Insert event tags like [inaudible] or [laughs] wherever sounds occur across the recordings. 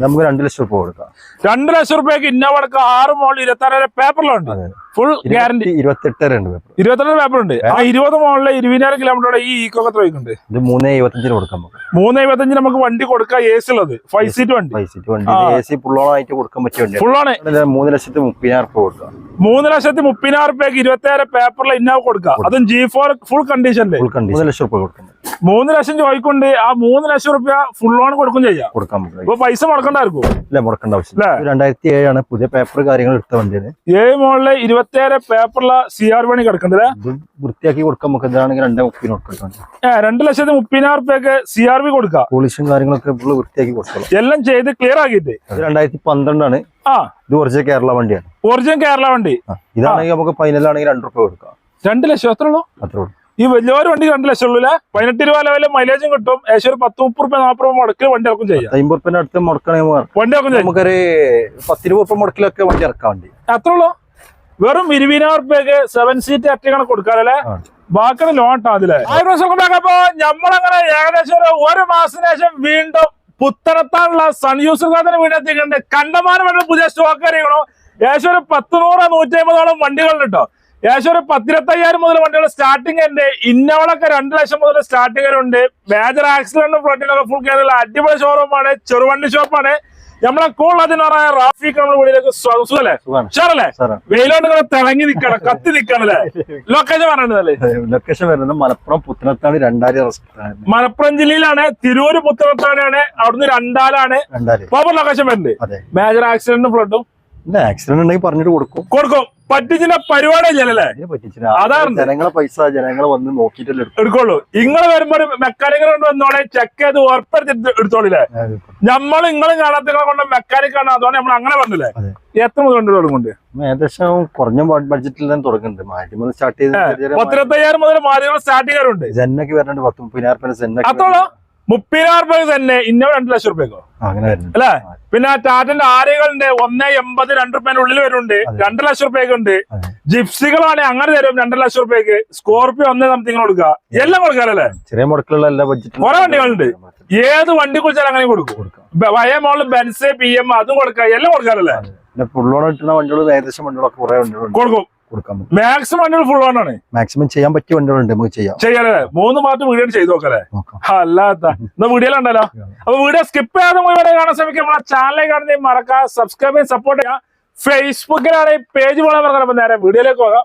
നമുക്ക് രണ്ട് ലക്ഷം രൂപ കൊടുക്കാം രണ്ട് ലക്ഷം രൂപയ്ക്ക് ഇന്നോവ അടക്കം ആറ് മോളിൽ ഇരുപത്തി ആറ് പേപ്പറിലുണ്ട് അതെ. ഫുൾ ഗ്യാരണ്ടി ഇരുപത്തെട്ട് രണ്ട് പേപ്പർ ഉണ്ട്. ആ ഇരുപത് മോളിലെ ഇരുപതിനായിരം കിലോമീറ്ററോടെ ഈ ഈക്കോ എത്ര വയ്ക്കുന്നുണ്ട് ഇത് മൂന്ന് എഴുപത്തഞ്ചിന് കൊടുക്കാം മൂന്ന് എഴുപത്തഞ്ചിന് നമുക്ക് വണ്ടി കൊടുക്കാം എ സി ഉള്ളത്. ഫൈവ് സീറ്റ് വണ്ടി. ഫൈവ് സീറ്റ് വണ്ടി. എ സി ഫുള്ളോണായിട്ട് കൊടുക്കാൻ പറ്റിയ ഇതിൽ മൂന്ന് ലക്ഷത്തി മുപ്പതിനായിരം രൂപ കൊടുക്കാം. മൂന്ന് ലക്ഷത്തി മുപ്പതിനായിരം രൂപയ്ക്ക് ഇരുപത്തിയായിരം പേപ്പറിൽ ഇന്നാവ് കൊടുക്കാം. അതും ജി ഫോർ ഫുൾ കണ്ടീഷനിലെ ഫുൾ കണ്ടീഷൻ മൂന്ന് ലക്ഷം രൂപ കൊടുക്കാം. മൂന്ന് ലക്ഷം ചോദിക്കൊണ്ട് ആ മൂന്ന് ലക്ഷം റുപ്യ ഫുൾ ഓൺ കൊടുക്കും ചെയ്യാം. കൊടുക്കാൻ പറ്റും ഇപ്പൊ പൈസ മുടക്കണ്ടായിരിക്കും ഇല്ല മുടക്കേണ്ട ആവശ്യം രണ്ടായിരത്തി ഏഴാണ് പുതിയ പേപ്പർ കാര്യങ്ങൾ എടുത്ത വണ്ടിയാണ്. ഏഴ് മോളിലെ ഇരുപത്തി ആറ് പേപ്പറിലെ സി ആർ പണി കിടക്കുന്നത് വൃത്തിയാക്കി കൊടുക്കാൻ നമുക്ക് എന്താണെങ്കിൽ രണ്ടേ മുപ്പതിന് കൊടുക്കാം ഏഹ് രണ്ട് ലക്ഷത്തി മുപ്പതിനായിരം റുപ്യക്ക് സി ആർ പി കൊടുക്കാം പോളിഷും കാര്യങ്ങളൊക്കെ ഫുള്ള് വൃത്തിയാക്കി കൊടുക്കാം എല്ലാം ചെയ്ത് ക്ലിയർ ആക്കിയിട്ട്. രണ്ടായിരത്തി പന്ത്രണ്ടാണ്. ആ. ഇത് ഒറിജിനൽ കേരള വണ്ടിയാണ്. ഒറിജിനൽ കേരള വണ്ടി. ഇതാണെങ്കിൽ നമുക്ക് ഫൈനലാണെങ്കിൽ രണ്ട് രൂപ കൊടുക്കാം. രണ്ട് ലക്ഷം എത്ര ഉള്ളൂ? അത്രേ ഉള്ളൂ. ഈ വലിയൊരു വണ്ടി രണ്ട് ലക്ഷം ഉള്ളൂ പതിനെട്ട് രൂപ ലെവലിൽ മൈലേജും കിട്ടും. ഏകദേശം ഒരു പത്ത് മുപ്പത് രൂപ നാൽപ്പത് രൂപ മുടക്കിൽ വണ്ടി ഇറക്കും ചെയ്യാം. അമ്പത് റുപ്യ അടുത്ത് മുടക്കണമെങ്കിൽ വണ്ടി ഇറക്കും നമുക്കൊരു പത്ത് രൂപ മുടക്കിലൊക്കെ വണ്ടി ഇറക്കാൻ വേണ്ടി. എത്ര ഉള്ളൂ? വെറും ഇരുപതിനായിരം റുപ്യക്ക് സെവൻ സീറ്റ് അറ്റങ്ങനെ കൊടുക്കാറല്ലേ. ബാക്കി ലോൺ അതിലെ അപ്പൊ നമ്മളങ്ങനെ ഏകദേശം ഒരു ഒരു മാസത്തിന് ശേഷം വീണ്ടും പുത്തനത്താനുള്ള സൺ യൂസർക്കാരത്തിന് വീണ്ടെത്തിക്കുന്നുണ്ട് കണ്ടമാനം പുതിയ സ്റ്റോക്ക് അറിയണോ ഏകദേശം ഒരു പത്ത് നൂറ് നൂറ്റി അമ്പതോളം വണ്ടികളുണ്ട് കേട്ടോ ഏകദേശം ഒരു പത്തിരത്തയ്യായിരം മുതൽ വണ്ടികൾ സ്റ്റാർട്ടിംഗ് ഉണ്ട്. ഇന്നോളൊക്കെ രണ്ട് ലക്ഷം മുതൽ സ്റ്റാർട്ടിംഗ് ഉണ്ട്. മേജർ ആക്സിഡന്റും ഫ്ലോട്ടിനൊക്കെ ഫുൾ കേരള അടിപൊളി ഷോറൂമാണ് ചെറുവണ്ടി ഷോപ്പാണ് നമ്മളെ പറയാ റാഫിക്ക് നമ്മുടെ വീട്ടിലേക്ക് സുഖല്ലേ? ഷാറല്ലേ വെയിലോട്ട് വെയിലോണ്ട് ഇങ്ങനെ തിളങ്ങി നിക്കണം കത്തി നിക്കണല്ലേ ലൊക്കേഷൻ പറഞ്ഞല്ലേ ലൊക്കേഷൻ വരുന്നത് മലപ്പുറം പുത്തനത്താണ് രണ്ടായിരം മലപ്പുറം ജില്ലയിലാണ് തിരൂര് പുത്തനത്താനാണ് അവിടുന്ന് രണ്ടാലാണ്. പ്രോപ്പർ ലൊക്കേഷൻ വരുന്നത്. മേജർ ആക്സിഡന്റും ഫ്ലഡും ആക്സിഡന്റ് ഉണ്ടെങ്കിൽ പറഞ്ഞിട്ട് കൊടുക്കും. കൊടുക്കും. പറ്റിച്ചിന്റെ പരിപാടി ഇല്ലല്ലേ അതിനെ പറ്റിച്ചിട്ട് അതാണ്. ജനങ്ങളെ പൈസ ജനങ്ങളെ വന്ന് നോക്കിയിട്ടല്ലേ എടുക്കും. എടുക്കുള്ളൂ. ഇങ്ങൾ വരുമ്പോ മെക്കാനിക്കൽ കൊണ്ട് വന്നോടെ ചെക്ക് ചെയ്ത് ഉറപ്പെടുത്തി എടുത്തോളില്ലേ? നമ്മൾ ഇങ്ങളും കാണാത്ത കൊണ്ട് മെക്കാനിക് ആണ്. അതുകൊണ്ട് നമ്മൾ അങ്ങനെ പറഞ്ഞില്ലേ? എത്ര മുതൽ തുടങ്ങുന്നുണ്ട് ഏകദേശം കുറഞ്ഞ ബഡ്ജറ്റിൽ തന്നെ തുടങ്ങുന്നുണ്ട്. മാധ്യമം സ്റ്റാർട്ട് ചെയ്ത് പത്തിരത്തയ്യായിരം മുതൽ മാധ്യമം സ്റ്റാർട്ട് ചെയ്യാറുണ്ട്. ജെന്നൊക്കെ വരുന്നുണ്ട് പത്ത് മുപ്പതിനായിരം സെന്നോ മുപ്പതിനായിരം രൂപ തന്നെ ഇന്നോ രണ്ട് ലക്ഷം രൂപയ്ക്കോ? അല്ലേ? പിന്നെ ടാറ്റന്റെ ആര്യകളുണ്ട് ഒന്ന് എൺപത് രണ്ട് റുപ്യന്റെ ഉള്ളിൽ വരുന്നുണ്ട്. രണ്ട് ലക്ഷം റുപ്യക്ക് ഉണ്ട്. ജിപ്സികളാണ് അങ്ങനെ തരും രണ്ട് ലക്ഷം റുപ്യക്ക് സ്കോർപിയോ ഒന്ന് സംതിങ് കൊടുക്കുക എല്ലാം കൊടുക്കാറല്ലേ ചെറിയ മുടക്കിലുള്ള എല്ലാ കുറെ വണ്ടികളുണ്ട്. ഏത് വണ്ടി കുറിച്ചാലും അങ്ങനെ കൊടുക്കും. വയ മോളിൽ ബെൻസ് പി എം അതും കൊടുക്കാം. എല്ലാം കൊടുക്കാറല്ലേ ഓൺ കിട്ടുന്ന വണ്ടികൾ ഏകദേശം വണ്ടികളൊക്കെ കുറെ വണ്ടികളുണ്ട്. കൊടുക്കും. കൊടുക്കാൻ മാക്സിമം വണ്ടികൾ ഫുൾ ഓൺ ആണ്. മാക്സിമം ചെയ്യാൻ പറ്റിയ വണ്ടികളുണ്ട് നമുക്ക് ചെയ്യാം. ചെയ്യാലേ മൂന്ന് പാർട്ട് വീഡിയോ ചെയ്ത് നോക്കല്ലേ നോക്കാം. അല്ലാത്ത എന്നാ ഉണ്ടല്ലോ അപ്പൊ വീഡിയോ സ്കിപ്പ് ചെയ്യാതെ മുഴുവൻ കാണാൻ ശ്രമിക്കുക. നമ്മളെ ചാനലിൽ കാണുന്ന മറക്കാം സബ്സ്ക്രൈബ് ചെയ്യാൻ സപ്പോർട്ട് ചെയ്യാം ഫേസ്ബുക്കിലാണ് ഈ പേജ് പോലെ പറഞ്ഞത്. അപ്പൊ നേരെ വീഡിയോയിലേക്ക് പോകാം.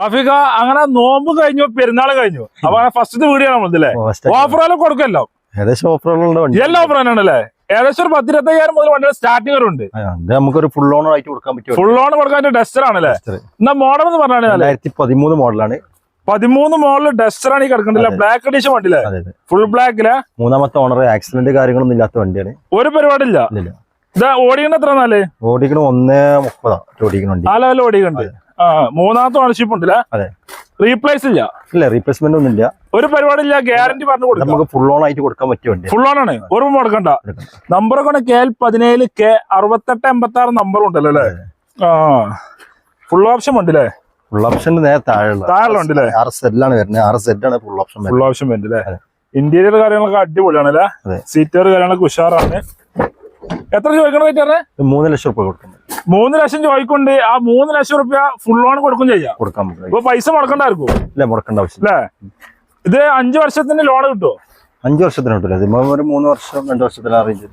റാഫിക അങ്ങനെ നോമ്പ് കഴിഞ്ഞു പെരുന്നാൾ കഴിഞ്ഞു. അപ്പൊ ഫസ്റ്റ് ഫസ്റ്റത്തെ വീഡിയോ നമ്മളല്ലേ ഓ, first ആയിട്ട് ഓഫറെല്ലാം കൊടുക്കല്ലോ. ഏകദേശം ഓഫറുകളുള്ള വണ്ടി. എല്ലാ ഓഫർ തന്നെയാണല്ലേ? ഏകദേശം ഒരു പത്തിരുപത്തയ്യായിരം മുതൽ വണ്ടിയുടെ സ്റ്റാർട്ടിംഗ് ഉണ്ട് നമുക്കൊരു ഫുൾ ഓൺ ആയിട്ട് കൊടുക്കാൻ പറ്റും. ഫുൾ ഓൺ കൊടുക്കാൻ ഡസ്റ്റർ ആണല്ലേ? എന്നാ മോഡൽ എന്ന് പറഞ്ഞാൽ രണ്ടായിരത്തി പതിമൂന്ന് മോഡലാണ് പതിമൂന്ന് മോഡൽ ഡസ്റ്റർ ആണ് ഈ കിടക്കണ്ടല്ലേ ബ്ലാക്ക് എഡിഷൻ വണ്ടിയില്ല ഫുൾ ബ്ലാക്കിലെ മൂന്നാമത്തെ ഓണർ ആക്സിഡന്റ് കാര്യങ്ങളൊന്നും ഇല്ലാത്ത വണ്ടിയാണ്. ഒരു പരിപാടിയില്ല. ഇല്ല ഇത് ഓടിക്കണ എത്ര നാല് ഓടിക്കണ ഒന്ന് മുപ്പതാ. ഓടിക്കണുണ്ട് ആ ലെവലിൽ ഓടിക്കുന്നുണ്ട് ആ മൂന്നാമത്തെ ഓണർഷിപ്പ് ഉണ്ടല്ലേ? അതെ. റീപ്ലേസ് ഇല്ല. ഇല്ല റീപ്ലേസ്മെന്റ് ഒന്നും ഇല്ല. ഒരു പരിപാടി ഇല്ല ഗ്യാരണ്ടി പറഞ്ഞു കൊടുക്കും. നമുക്ക് ഫുൾ ഓൺ ആയിട്ട് കൊടുക്കാൻ പറ്റും വണ്ടി ഫുൾ ഓൺ ആണ്. ഒരു മുടക്കണ്ട കൊണ്ട് കെ എൽ പതിനേഴ് കെ അറുപത്തെട്ട് എൺപത്തി ആറ് നമ്പർ ഉണ്ടല്ലോ അല്ലേ? ആ. ഫുൾ ഓപ്ഷൻ ഉണ്ട് ഉണ്ടല്ലേ ഫുൾ ഓപ്ഷൻ നേരെ താഴെയുള്ള അല്ലേ? ആർ ആറ് ആണ് വരുന്നത്. ആർ ആറ് ആണ് ഫുൾ ഓപ്ഷൻ ഫുൾ ഓപ്ഷൻ ഉണ്ട് അല്ലേ? ഇന്റീരിയർ കാര്യങ്ങളൊക്കെ അടിപൊളിയാണ് അല്ലേ. സീറ്റർ കാര്യങ്ങളൊക്കെ ഉഷാറാണ്. എത്ര ചോദിക്കണം റേറ്റ് മൂന്ന് ലക്ഷം രൂപ കൊടുക്കുന്നത് മൂന്ന് ലക്ഷം ചോദിക്കൊണ്ട് ആ മൂന്ന് ലക്ഷം റുപ്യ ഫുൾ ഓൺ കൊടുക്കും ചെയ്യാം. കൊടുക്കാൻ ഇപ്പൊ പൈസ മുടക്കണ്ടായിരിക്കും ഇല്ല മുടക്കേണ്ട ആവശ്യമില്ല അല്ലേ? ഇത് അഞ്ചു വർഷത്തിന് ലോൺ കിട്ടുമോ അഞ്ചു വർഷത്തിന് കിട്ടില്ല ഒരു മൂന്ന് വർഷം രണ്ട് വർഷത്തിന് അറേഞ്ച്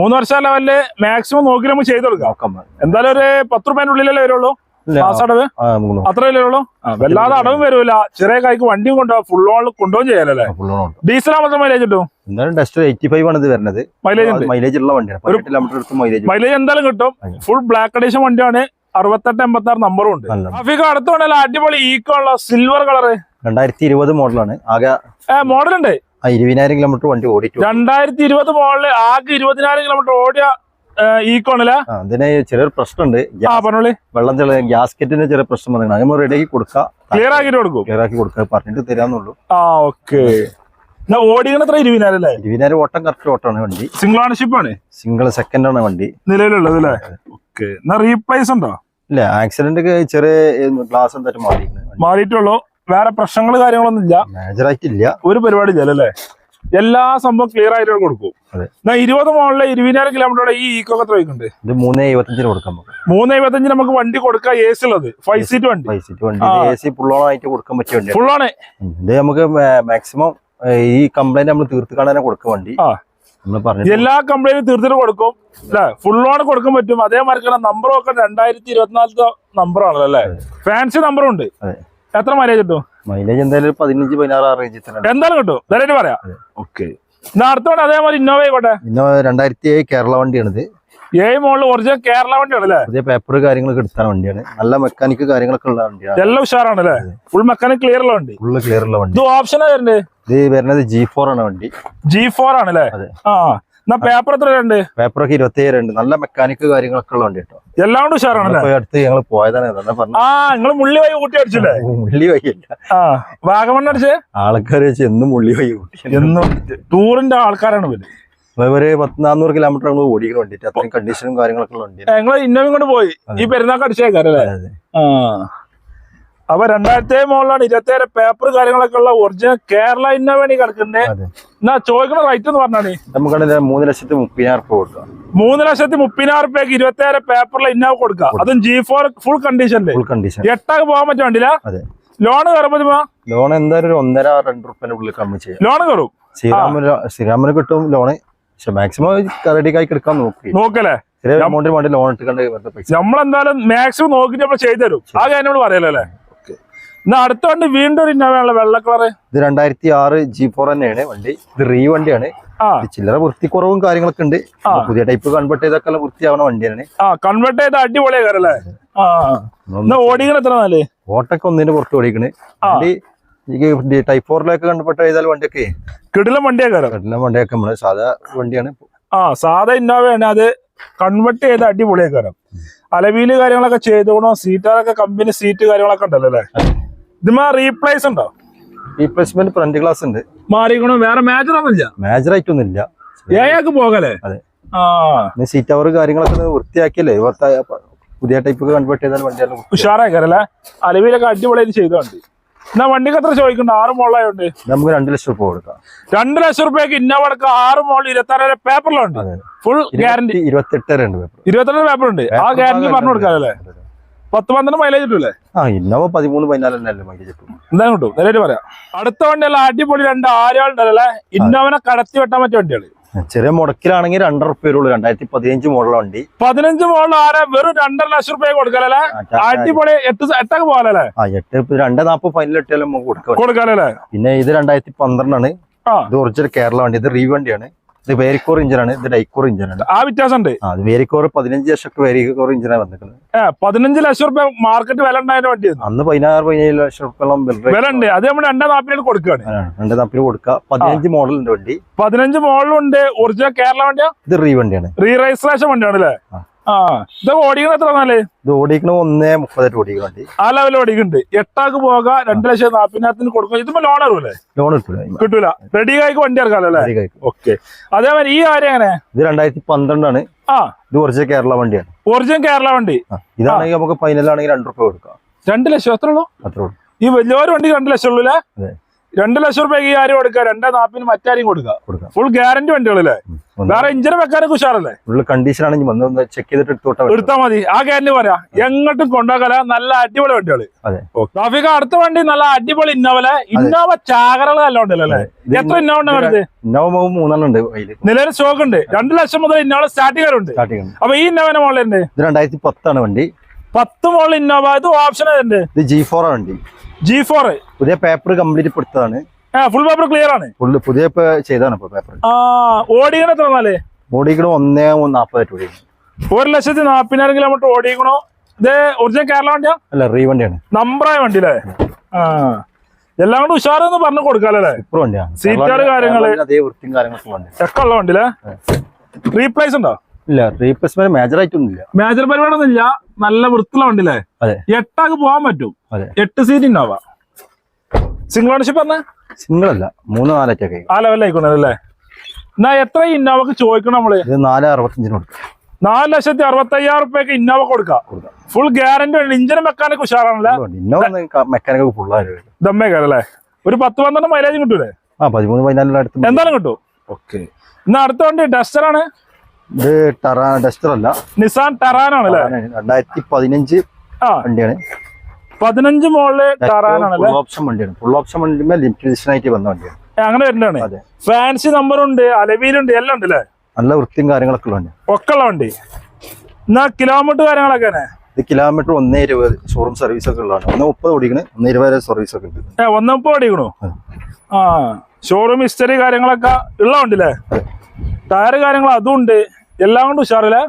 മൂന്ന് വർഷം ലെവലിൽ മാക്സിമം നോക്കി നമുക്ക് ചെയ്ത് കൊടുക്കാം. എന്തായാലും ഒരു പത്ത് റുപ്യന്റെ ഉള്ളിലല്ലേ വരുള്ളൂ? മാസം അടവ് അത്രയല്ലേ ഉള്ളൂ? വല്ലാതെ അടവും വരൂല. ചെറിയ കൈക്ക് വണ്ടിയും കൊണ്ടുപോകാം ഫുൾ ഓൺ കൊണ്ടുപോകും. ചെയ്യാലല്ലേ ഡീസൽ മാത്രം മൈലേജ് കിട്ടും? എന്തായാലും ഡസ്റ്റ് എയ്റ്റി ഫൈവ് ആണ് ഇത് വരുന്നത് മൈലേജ് മൈലേജ് ഉള്ള വണ്ടിയാണ്. പതിനെട്ട് കിലോമീറ്റർ എടുത്ത് മൈലേജ് മൈലേജ് എന്തായാലും കിട്ടും. ഫുൾ ബ്ലാക്ക് അഡീഷൻ വണ്ടിയാണ്. അറുപത്തെട്ട് എൺപത്തി ആറ് നമ്പറും ഉണ്ട് അഫീഖ് അടുത്തുണ്ടല്ലോ അടിപൊളി ഈക്കോ ഉള്ള സിൽവർ കളറ് രണ്ടായിരത്തി ഇരുപത് മോഡലാണ് ആകെ മോഡലുണ്ട് ഇരുപതിനായിരം കിലോമീറ്റർ വണ്ടി ഓടിച്ചു രണ്ടായിരത്തി ഇരുപത് മോഡൽ ആകെ ഇരുപതിനായിരം കിലോമീറ്റർ ഓടിയ ഈക്കോ കോണിലെ? ആ, അതിന് ചെറിയൊരു പ്രശ്നമുണ്ട്. ആ പറഞ്ഞോളി. വെള്ളം ചെള ഗ്യാസ്കറ്റിന്റെ ചെറിയ പ്രശ്നം വന്നിട്ടുണ്ട്. അതിന് റെഡിയാക്കി കൊടുക്കാം. ക്ലിയർ ആക്കിട്ട് കൊടുക്കും? ക്ലിയർ ആക്കി കൊടുക്കുക പറഞ്ഞിട്ട് തരാന്നുള്ളൂ. ആ ഓക്കെ. ഓടിക്കണ എത്ര ഇരുപതിനായിരം അല്ലേ? ഇരുപതിനായിരം ഓട്ടം കറക്റ്റ് ഓട്ടമാണ് വണ്ടി. സിംഗിൾ ഓണർഷിപ്പ് ആണ്? സിംഗിൾ സെക്കൻഡ് ആണ് വണ്ടി. നിലവിലുള്ളത് അല്ലേ? ഓക്കെ. എന്നാ റീപ്ലേസ് ഉണ്ടോ? ഇല്ല ആക്സിഡന്റ് ചെറിയ ഗ്ലാസ് എന്തായാലും മാറിയിരിക്കുന്നത് മാറിയിട്ടുള്ളൂ. വേറെ പ്രശ്നങ്ങൾ കാര്യങ്ങളൊന്നും ഇല്ല. മേജറായിട്ടില്ല ഒരു പരിപാടി ഇല്ല അല്ലേ? എല്ലാ സംഭവം ക്ലിയർ ആയിട്ട് കൊടുക്കും. എന്നാ ഇരുപത് മോളിലെ ഇരുപതിനായിരം കിലോമീറ്ററുടെ ഈ ഈക്കോ എത്ര വയ്ക്കുന്നുണ്ട്? ഇത് മൂന്ന് എഴുപത്തഞ്ചിന് കൊടുക്കാൻ നമുക്ക്. മൂന്ന് എഴുപത്തഞ്ചിന് നമുക്ക് വണ്ടി കൊടുക്കാം എ സി ഉള്ളത്. ഫൈവ് സീറ്റ് വണ്ടി. ഫൈവ് സീറ്റ് വണ്ടി. എ സി ഫുള്ളോണായിട്ട് കൊടുക്കാൻ പറ്റിയ വണ്ടിയാണ്. Full on. ഇത് നമുക്ക് മാക്സിമം ഈ കംപ്ലൈന്റ് നമ്മൾ തീർത്ത് കാണാൻ കൊടുക്കും വണ്ടി. എല്ലാ കംപ്ലൈന്റും തീർത്തിട്ട് കൊടുക്കും. അല്ലെ? ഫുൾ ഓൺ കൊടുക്കാൻ പറ്റും. അതേ അതേമാതിരി നമ്പറും ഒക്കെ രണ്ടായിരത്തി ഇരുപത്തിനാലത്തെ നമ്പറാണല്ലോ അല്ലേ? ഫാൻസി നമ്പറും ഉണ്ട്. എത്ര മൈലേജ് കിട്ടും? മൈലേജ് എന്തായാലും പതിനഞ്ച് പതിനാറ് ആ റേഞ്ചിൽ തന്നെ എന്തായാലും കിട്ടും. ധൈര്യമായിട്ട് പറയാം. ഓക്കെ. അടുത്തോടെ അതേപോലെ ഇന്നോവ ആയിക്കോട്ടെ. ഇന്നോവ രണ്ടായിരത്തി ഏഴ് കേരള വണ്ടിയാണിത്. ഏഴ് മോളിൽ ഒറിജിനൽ കേരള വണ്ടിയാണ് അല്ലേ? പുതിയ പേപ്പർ കാര്യങ്ങളൊക്കെ എടുത്ത വണ്ടിയാണ്. നല്ല മെക്കാനിക് കാര്യങ്ങളൊക്കെ ഉള്ള വണ്ടിയാണ്. എല്ലാം ഉഷാറാണ് അല്ലേ? ഫുൾ മെക്കാനിക് ക്ലിയർ ഉള്ള വണ്ടി. ഫുൾ ക്ലിയർ ഉള്ള വണ്ടി. ഇത് ഓപ്ഷനാ വരുന്നത് ഇത് വരുന്നത് ജി ഫോർ ആണ് വണ്ടി. ജി ഫോർ ആണ് അല്ലേ? ആ. എന്നാ പേപ്പർ എത്ര ഉണ്ട് പേപ്പറൊക്കെ ഇരുപത്തി ഉണ്ട് നല്ല മെക്കാനിക് കാര്യങ്ങളൊക്കെ ഉള്ള വണ്ടി കേട്ടോ. എല്ലാം കൊണ്ട് ഉഷാറാണല്ലേ പോയി അടുത്ത് ഞങ്ങൾ പോയതാണ്. ആ നിങ്ങൾ മുള്ളി വഴി കൂട്ടി അടിച്ചില്ലേ? [laughs] മുള്ളി വയ്യല്ല ആ വാഗമണ്ണ അടിച്ചേ? ആൾക്കാർ വെച്ച് എന്നും മുള്ളി വഴി കൂട്ടി. എന്നും ടൂറിന്റെ ആൾക്കാരാണ് പിന്നെ ഒരു പത്ത് കിലോമീറ്റർ നമ്മൾ ഓടിക്കാൻ വേണ്ടിട്ട് അത്രയും കണ്ടീഷനും കാര്യങ്ങളൊക്കെ ഉണ്ട് വണ്ടി ഞങ്ങൾ ഇന്നോവയും കൊണ്ട് പോയി. ഈ പെരുന്നാൾക്ക് അടിച്ചേക്കാരല്ലേ ആ. അപ്പൊ രണ്ടായിരത്തി മുകളിലാണ് ഇരുപത്തേഴ് പേപ്പർ കാര്യങ്ങളൊക്കെ ഉള്ള ഒറിജിനൽ കേരള ഇന്നോവേണി കിടക്കുന്നത് എന്നാ ചോദിക്കുന്ന റൈറ്റ് എന്ന് പറഞ്ഞാണേ നമുക്ക് മൂന്ന് ലക്ഷത്തി മുപ്പതിനായിരം രൂപ കൊടുക്കാം. മൂന്ന് ലക്ഷത്തി മുപ്പതിനായിരം റുപ്യക്ക് ഇരുപത്തേഴ് പേപ്പറിൽ ഇന്നാവ് കൊടുക്കുക അതും ജി ഫോർ ഫുൾ കണ്ടീഷനിൽ ഫുൾ കണ്ടീഷൻ എട്ടാക്ക് പോകാൻ പറ്റും വണ്ടിയില്ല ലോൺ കയറുമ്പോ ലോൺ എന്തായാലും ഒരു ഒന്നര രണ്ട് റുപ്യന്റെ ഉള്ളിൽ കമ്മി ചെയ്യാം. ലോൺ കയറും ശ്രീരാമന് ശ്രീരാമന് കിട്ടും ലോണ് പക്ഷെ മാക്സിമം റെഡി ആയി എടുക്കാൻ നോക്കി. നോക്കല്ലേ? എമൗണ്ടിന് വേണ്ടി ലോൺ എടുക്കേണ്ട നമ്മളെന്തായാലും മാക്സിമം നോക്കിട്ട് നമ്മൾ ചെയ്തു തരും. ആ കാര്യം നമ്മൾ പറയല്ലോ? അല്ലേ എന്നാ അടുത്ത വണ്ടി വീണ്ടും ഒരു ഇന്നോവയുള്ള വെള്ള കളറ്. ഇത് രണ്ടായിരത്തി ആറ് ജി ഫോർ തന്നെയാണ് വണ്ടി. ഇത് റീ വണ്ടിയാണ്. ചില്ലറ വൃത്തിക്കുറവും കാര്യങ്ങളൊക്കെ ഉണ്ട്. പുതിയ ടൈപ്പ് കൺവേർട്ട് ചെയ്തൊക്കെ വൃത്തിയാവണ വണ്ടിയാണ്. ആ കൺവേർട്ട് ചെയ്ത അടിപൊളിയാ കയറല്ലേ ഓടിക്കണ എത്ര നാല് ഓട്ടൊക്കെ ഒന്നിന് പുറത്ത് ഓടിക്കണ്. വണ്ടി ടൈപ്പ് ഫോറിലേക്ക് കൺവേർട്ട് ചെയ്താൽ വണ്ടിയൊക്കെ കിടിലം വണ്ടിയാ കയറും. എല്ലാം വണ്ടിയൊക്കെ നമ്മൾ സാധാ വണ്ടിയാണ്. ആ സാധാ ഇന്നോവയാണ് അത് കൺവേർട്ട് ചെയ്ത് അടിപൊളിയാക്കാരം കയറും. അലവീൽ കാര്യങ്ങളൊക്കെ ചെയ്തോണോ സീറ്റാറൊക്കെ കമ്പനി സീറ്റ് കാര്യങ്ങളൊക്കെ ഉണ്ടല്ലോ അല്ലേ? ഇതുമാ റീപ്ലേസ് ഉണ്ടോ? റീപ്ലേസ്മെന്റ് ഫ്രണ്ട് ക്ലാസ് ഉണ്ട്. മാറിക്കണോ? വേറെ മേജർ ഒന്നുമില്ല? മേജർ ആയിട്ടൊന്നും ഇല്ല ഏയാക്ക് പോകലേ അതെ. സീറ്റ് അവർ കാര്യങ്ങളൊക്കെ വൃത്തിയാക്കിയല്ലേ? പുതിയ ടൈപ്പ് കൺവേർട്ട് ചെയ്താൽ വണ്ടിയാണ് വൃത്തി. ഉഷാറാക്കാരല്ലേ അലവിലൊക്കെ അടിപൊളിയായിട്ട് ചെയ്ത വണ്ടി എന്നാ വണ്ടിക്ക് എത്ര ചോദിക്കണ്ട ആറ് മോളായോണ്ട് നമുക്ക് രണ്ട് ലക്ഷം രൂപ കൊടുക്കാം. രണ്ട് ലക്ഷം റുപ്യക്ക് ഇന്നോവ എടുക്കാം ആറ് മോളിൽ ഇരുപത്തി പേപ്പറിലുണ്ട് ഫുൾ ഗ്യാരണ്ടി ഇരുപത്തി- ഇരുപത്തെട്ടര ഉണ്ട് പേപ്പർ ഇരുപത്തിരണ്ട് പേപ്പർ ഉണ്ട്. ആ ഗ്യാരണ്ടി പറഞ്ഞു കൊടുക്കാല്ലേ പത്ത് പന്ത്രണ്ട് മൈലേജ് കിട്ടൂലേ ആ ഇന്നോവ പതിമൂന്ന് പതിനാല് തന്നെ മൈലേജ് കിട്ടും. എന്തായാലും കിട്ടും. നേരിട്ട് പറയാം. അടുത്ത വണ്ടിയല്ല അടിപൊളി രണ്ട് ആരുകളുണ്ടല്ലേ ഇന്നോവനെ കടത്തി വെട്ടാൻ പറ്റിയ വണ്ടികൾ ചെറിയ മുടക്കിലാണെങ്കിൽ രണ്ടര റുപ്യ വരുള്ളൂ. രണ്ടായിരത്തി പതിനഞ്ച് മോഡൽ വണ്ടി. പതിനഞ്ച് മോഡൽ ആരെ? വെറും രണ്ടര ലക്ഷം റുപ്യ കൊടുക്കാലേ അടിപൊളി എട്ട് എട്ടൊക്കെ പോകാലേ ആ എട്ട് രണ്ട് നാപ്പത് ഫൈനൽ നമുക്ക് കൊടുക്കാം. കൊടുക്കാലേ പിന്നെ ഇത് രണ്ടായിരത്തി പന്ത്രണ്ടാണ്. ഇത് ഒറിജിനൽ കേരള വണ്ടി. ഇത് റീ വണ്ടിയാണ്. ഇത് വേരിക്കോർ ഇഞ്ചിനാണ് ഇത് ഡൈക്കോർ ഇഞ്ചിനാണ്. ആ വ്യത്യാസം ഉണ്ട് ആ അത് വേരിക്കോർ പതിനഞ്ച് ലക്ഷം വേരിക്കോർ ഇഞ്ചിനാണ് വന്നിരിക്കുന്നത്. ഏ പതിനഞ്ച് ലക്ഷം റുപ്യ മാർക്കറ്റ് വില ഉണ്ടായ വണ്ടി അന്ന് പതിനാറ് പതിനേഴ് ലക്ഷം റുപ്യോളം വില ഉണ്ട്. അത് നമ്മൾ രണ്ടാം നാപ്പിലേക്ക് കൊടുക്കുകയാണ്. രണ്ടാം നാപ്പിന് കൊടുക്കുക. പതിനഞ്ച് മോഡൽ ഉണ്ട് വണ്ടി. പതിനഞ്ച് മോഡലുണ്ട് ഒറിജിനൽ കേരള വണ്ടിയാ? ഇത് റീ വണ്ടിയാണ്. റീ രജിസ്ട്രേഷൻ വണ്ടിയാണ് അല്ലേ ആ. ആ ഇത് ഓടിക്കണ എത്ര നാല് ഇത് ഓടിക്കണ ഒന്നേ മുപ്പതായിട്ട് ഓടിക്കുന്ന വണ്ടി. ആ ലെവലിൽ ഓടിക്കുന്നുണ്ട് എട്ടാക്ക് പോകാം രണ്ട് ലക്ഷം നാപ്പതിനായിരത്തിന് കൊടുക്കും. ഇതിപ്പോ ലോൺ അറിവല്ലേ ലോൺ കിട്ടൂല കിട്ടൂല. റെഡി ആയിക്ക് വണ്ടി ഇറക്കാലോ അല്ലേ. ഓക്കെ അതേമാതിരി ഈ കാര്യം എങ്ങനെ? ഇത് രണ്ടായിരത്തി പന്ത്രണ്ടാണ്. ആ. ഇത് ഒറിജിനൽ കേരള വണ്ടിയാണ്. ഒറിജിനൽ കേരള വണ്ടി. ഇതാണെങ്കിൽ നമുക്ക് ഫൈനലാണെങ്കിൽ രണ്ട് റുപ്യ കൊടുക്കാം. രണ്ട് ലക്ഷം എത്ര ഉള്ളൂ. അത്രേ ഈ വലിയൊരു വണ്ടി രണ്ട് ലക്ഷം ഉള്ളൂ അല്ലേ? രണ്ട് ലക്ഷം രൂപയ്ക്ക് ഈ ആരും കൊടുക്കുക രണ്ടേ നാപ്പിന് മറ്റാരും കൊടുക്കുക. കൊടുക്കാം ഫുൾ ഗ്യാരണ്ടി വണ്ടികളല്ലേ? വേറെ ഇഞ്ചിനെ വെക്കാനൊക്കെ ഉഷാറല്ലേ? ഫുള്ള് കണ്ടീഷൻ ആണെങ്കിൽ വന്ന് ചെക്ക് ചെയ്തിട്ട് എടുത്തോട്ടെ എടുത്താ മതി. ആ ഗ്യാരണ്ടി പറയാ. എങ്ങോട്ടും കൊണ്ടാക്കല നല്ല അടിപൊളി വണ്ടികൾ. അതെ. ട്രാഫിക് അടുത്ത വണ്ടി നല്ല അടിപൊളി ഇന്നോവലെ ഇന്നോവ ചാകരകൾ നല്ല ഉണ്ടല്ലോ അല്ലേ എത്ര ഇന്നോവ ഉണ്ട് ഇന്നോവ മൂന്നെണ്ണം ഉണ്ട് നിലവിൽ സ്റ്റോക്ക് ഉണ്ട്. രണ്ട് ലക്ഷം മുതൽ ഇന്നോവ സ്റ്റാർട്ടിംഗ് ഉണ്ട്. അപ്പൊ ഈ ഇന്നോവന്റെ മോളിലുണ്ട് ഇത് രണ്ടായിരത്തി പത്താണ് വണ്ടി. പത്ത് മോളിൽ ഇന്നോവ. ഇത് ഓപ്ഷൻ ഇത് ജി ഫോർ ആണ് വണ്ടി. ജി ഫോർ പുതിയ പേപ്പർ കംപ്ലീറ്റ് കൊടുത്തതാണ് ഫുൾ പേപ്പർ ക്ലിയർ ആണ്. ഫുള്ള് പുതിയ ചെയ്താണ് ഇപ്പൊ പേപ്പർ ആ ഓടിക്കണ എത്ര നാല്? ഓടിക്കണോ ഒന്നേ നാൽപ്പതായിട്ട് ഓടിക്കണം ഒരു ലക്ഷത്തി നാപ്പതിനായിരം കിലോമീറ്റർ ഓടിക്കണോ ഇത് ഒറിജിനൽ കേരള വണ്ടിയാ? അല്ല റീ വണ്ടിയാണ്. നമ്പറായ വണ്ടി അല്ലേ ആ. എല്ലാം കൊണ്ട് ഉഷാറെന്ന് പറഞ്ഞു കൊടുക്കാല്ലേ സീറ്റാട് കാര്യങ്ങൾ. അതേ വൃത്തിയും കാര്യങ്ങളൊക്കെ വണ്ടി ഒക്കെ ഉള്ള വണ്ടിയില്ലേ? റീപ്ലേസ് ഉണ്ടോ? ഇല്ല റീപ്ലേസ്മെന്റ് മേജർ ആയിട്ടൊന്നും ഇല്ല മേജർ പരിപാടിയൊന്നും ഇല്ല നല്ല വൃത്തിയുള്ള വണ്ടിയില്ലേ? അതെ. എട്ടാക്ക് പോകാൻ പറ്റും. അതെ. എട്ട് സീറ്റ് ഉണ്ടാവാ സിംഗിൾ ഓണർഷിപ്പ് പറഞ്ഞ? സിംഗിൾ അല്ല മൂന്ന് നാലൊക്കെ ആ ലെവലായിക്കോണേ അല്ലേ? എന്നാ എത്ര ഇന്നോവക്ക് ചോദിക്കണം നമ്മൾ? നാല് അറുപത്തഞ്ചിന് കൊടുക്കാം. നാല് ലക്ഷത്തി അറുപത്തി അയ്യായിരം റുപ്യക്ക് ഇന്നോവ കൊടുക്കാം. ഫുൾ ഗ്യാരണ്ടി ഉണ്ട്. ഇഞ്ചിന് മെക്കാനിക് ഉഷാറാണല്ലേ? ഇന്നോവ ദമ്മേ കയറല്ലേ ഒരു പത്ത് പന്ത്രണ്ട് മൈലേജ് കിട്ടൂലേ? ആ പതിമൂന്ന് പതിനാലും അടുത്ത് എന്തായാലും കിട്ടും? ഓക്കെ. എന്നാ അടുത്ത വണ്ടി ഡസ്റ്റർ ആണ്. ഇത് ടറാന ഡസ്റ്റർ അല്ല. നിസാൻ ടറാൻ ആണല്ലേ? രണ്ടായിരത്തി പതിനഞ്ച് വണ്ടിയാണ്. പതിനഞ്ച് മോളിൽ ടറാൻ ആണല്ലേ? ഓപ്ഷൻ വണ്ടിയാണ്. ഫുൾ ഓപ്ഷൻ വണ്ടിമേ ലിമിറ്റഡ് എഡിഷൻ ആയിട്ട് വന്ന വണ്ടിയാണ്. അങ്ങനെ വരുന്നതാണ് ഫാൻസി നമ്പർ ഉണ്ട് അലവിയിലുണ്ട് എല്ലാം ഉണ്ട് അല്ലേ? നല്ല വൃത്തിയും കാര്യങ്ങളൊക്കെ ഉള്ള വണ്ടി ഒക്കെ ഉള്ള വണ്ടി. എന്നാ കിലോമീറ്റർ കാര്യങ്ങളൊക്കെ ഇത് കിലോമീറ്റർ ഒന്നേ ഇരുപത് ഷോറൂം സർവീസ് ഒക്കെ ഉള്ളതാണ് ഒന്ന് മുപ്പത് ഓടിക്കണ് ഒന്ന് ഇരുപത് സർവീസ് ഒക്കെ ഉണ്ട്. ഒന്ന് മുപ്പത് ഓടിക്കണു? ആ. ഷോറൂം ഹിസ്റ്ററി കാര്യങ്ങളൊക്കെ ഉള്ള വണ്ടില്ലേ ടയർ കാര്യങ്ങൾ അതും ഉണ്ട്. എല്ലാം കൊണ്ട് ഉഷാറല്ലേ?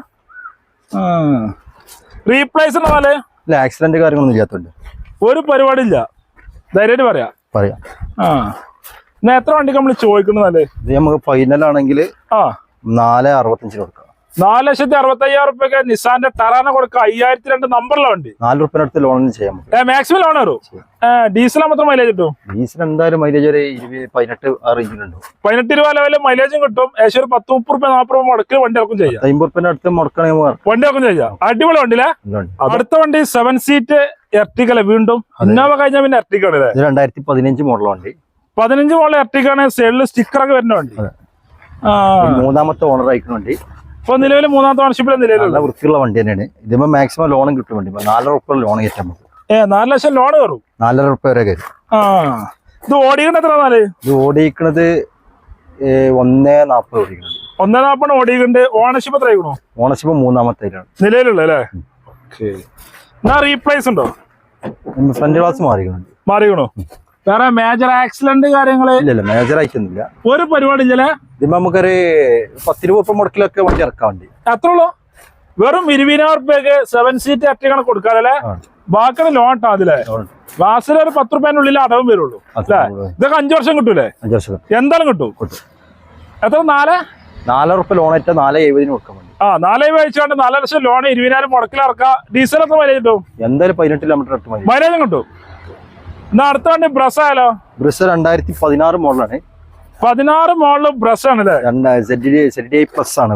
റീപ്ലേസ് ഇല്ല ആക്സിഡന്റ് കാര്യങ്ങളൊന്നും ഇല്ലാത്തതുണ്ട് ഒരു പരിപാടി ഇല്ല ധൈര്യമായിട്ട് പറയാ. പറയാ. ആ. എന്നാ എത്ര വണ്ടിക്ക് നമ്മൾ ചോദിക്കുന്നതല്ലേ ഇത് നമുക്ക് ഫൈനൽ ആണെങ്കിൽ ആ. നാല് അറുപത്തഞ്ചിന് കൊടുക്കാം. നാല് ലക്ഷത്തി അറുപത്തി അയ്യായിരം റുപ്യൊക്കെ നിസാന്റെ ടറാന കൊടുക്കുക അയ്യായിരത്തി രണ്ട് നമ്പറിലെ വണ്ടി. നാല് റുപ്യടുത്ത് ലോൺ ചെയ്യാം മാക്സിമം ലോൺ വരും? ഡീസൽ മാത്രം മൈലേജ് കിട്ടും? ഡീസൽ എന്തായാലും മൈലേജ് ഒരു പതിനെട്ട് അറിയിച്ചിട്ടുണ്ട് റേഞ്ചിലുണ്ട് പതിനെട്ട് രൂപ ലെവലിൽ മൈലേജും കിട്ടും. ഏകദേശം ഒരു പത്ത് മുപ്പത് റുപ്യ നാൽപ്പത് രൂപ മുടക്കി വണ്ടി ഇറക്കും ചെയ്യാം. അമ്പത് റുപ്യ അടുത്ത് മുടക്കണമെങ്കിൽ വണ്ടി ഇറക്കും ചെയ്യാം. അടിപൊളി വണ്ടിയില്ലേ? ഇതുണ്ട് അടുത്ത വണ്ടി സെവൻ സീറ്റ് എർട്ടിക്കല്ലേ വീണ്ടും? ഇന്നോവ കഴിഞ്ഞാൽ പിന്നെ എർട്ടിക്കാണ് രണ്ടായിരത്തി പതിനഞ്ച് മോഡൽ വണ്ടി. പതിനഞ്ച് മോഡൽ എർട്ടിക്കാണ് സൈഡിൽ സ്റ്റിക്കറൊക്കെ വരുന്ന വണ്ടി. മൂന്നാമത്തെ ഓണർ അയക്കുന്ന വണ്ടി. ഇപ്പൊ നിലവിൽ മൂന്നാമത്തെ ഓണർഷിപ്പിലെ നിലവിലുള്ള വൃത്തിയുള്ള വണ്ടി തന്നെയാണ്. ഇതിപ്പോ മാക്സിമം ലോണും കിട്ടും വണ്ടി. നാലര റുപ്യ ലോൺ കയറ്റാൻ നമുക്ക് ഏ നാല് ലക്ഷം ലോൺ കയറും? നാലര ഉറുപ്പ വരെ കയറും. ആ ഇത് ഓടിക്കണത് എത്ര നാല്? ഇത് ഓടിക്കണത് ഒന്നേ നാപ്പത് ഓടിക്കണത് ഒന്നേ നാപ്പത് ഓടിക്കണ്ട് ഓണർഷിപ്പ് എത്ര ആയിക്കണോ ഓണർഷിപ്പ് മൂന്നാമത്തെ നിലവിലുള്ള അല്ലേ? എന്നാ റീപ്ലേസ് ഉണ്ടോ? ഫ്രണ്ട് ക്ലാസ് മാറിക്കുന്നുണ്ട്. മാറിക്കണോ? വേറെ മേജർ ആക്സിഡന്റ് കാര്യങ്ങൾ? ഇല്ല ഇല്ല മേജർ ആയിട്ടൊന്നുമില്ല. ഒരു പരിപാടി ഇല്ലല്ലേ ഇതിപ്പോ നമുക്കൊരു പത്ത് രൂപ ഉപ്പ് മുടക്കിലൊക്കെ വണ്ടി ഇറക്കാൻ വേണ്ടി. അത്രേ ഉള്ളൂ വെറും ഇരുപതിനായിരം റുപ്യക്ക് സെവൻ സീറ്റ് അറ്റക്കണം കൊടുക്കാറല്ലേ. ബാക്കി ലോൺ ഇട്ടാ അതില്ലേ ക്ലാസ്സിൽ ഒരു പത്ത് റുപ്യന്റെ ഉള്ളിൽ അടവും വരുള്ളൂ അല്ലേ. ഇതൊക്കെ അഞ്ചു വർഷം കിട്ടൂലേ? അഞ്ച് വർഷം എന്തായാലും കിട്ടും? എത്ര? നാല്? നാലര റുപ്യ ലോൺ ആയിട്ട് നാല് എഴുപതിന് കൊടുക്കാൻ വേണ്ടി. ആ നാലേ മേടിച്ചാണ്ട് നാല് ലക്ഷം ലോൺ ഇരുപതിനായിരം മുടക്കിൽ ഇറക്കാം ഡീസൽ എത്ര മൈലേജ് കിട്ടും? എന്തായാലും പതിനെട്ട് കിലോമീറ്റർ മൈലേജും കിട്ടും. എന്നാ അടുത്ത വണ്ടി ബ്രസ് ആയാലോ? ബ്രസ് രണ്ടായിരത്തി പതിനാറ് മോഡലാണ് പതിനാറ് മോളിൽ ബ്രഷ് ആണ്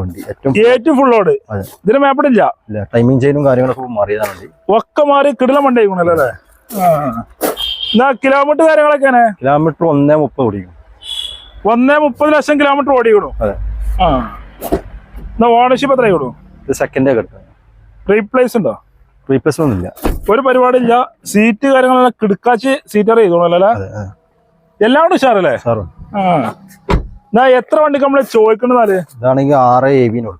വണ്ടി. ഏറ്റവും ഫുൾ ഇതിന് മേപ്പിടില്ല. ടൈമിംഗ് ചെയിനും കാര്യങ്ങളൊക്കെ മാറിയതാണ് വണ്ടി. ഒക്കെ മാറി കിടിലം വണ്ടി ആയിക്കണല്ലോ അല്ലേ? എന്നാ കിലോമീറ്റർ കാര്യങ്ങളൊക്കെയാണ് കിലോമീറ്റർ ഒന്നേ മുപ്പത് ഓടിക്കും. ഒന്നേ മുപ്പത് ലക്ഷം കിലോമീറ്റർ ഓടിക്കണു എന്നാ ഓണർഷിപ്പ് എത്ര ആയിക്കണു സെക്കൻഡേ കിട്ടും റീപ്ലേസ് ഉണ്ടോ? റീപ്ലേസ് ഒന്നും ഇല്ല ഒരു പരിപാടി ഇല്ല. സീറ്റ് കാര്യങ്ങളെല്ലാം കിടക്കാച്ച് സീറ്റർ ചെയ്തോളൂ അല്ലേ? അതെ അതെ. എല്ലാം കൂടെ ഉഷാറല്ലേ? സാറ് ആ. എത്ര വണ്ടി നമ്മൾ ഇതാണെങ്കിൽ ആറ് എ വിന്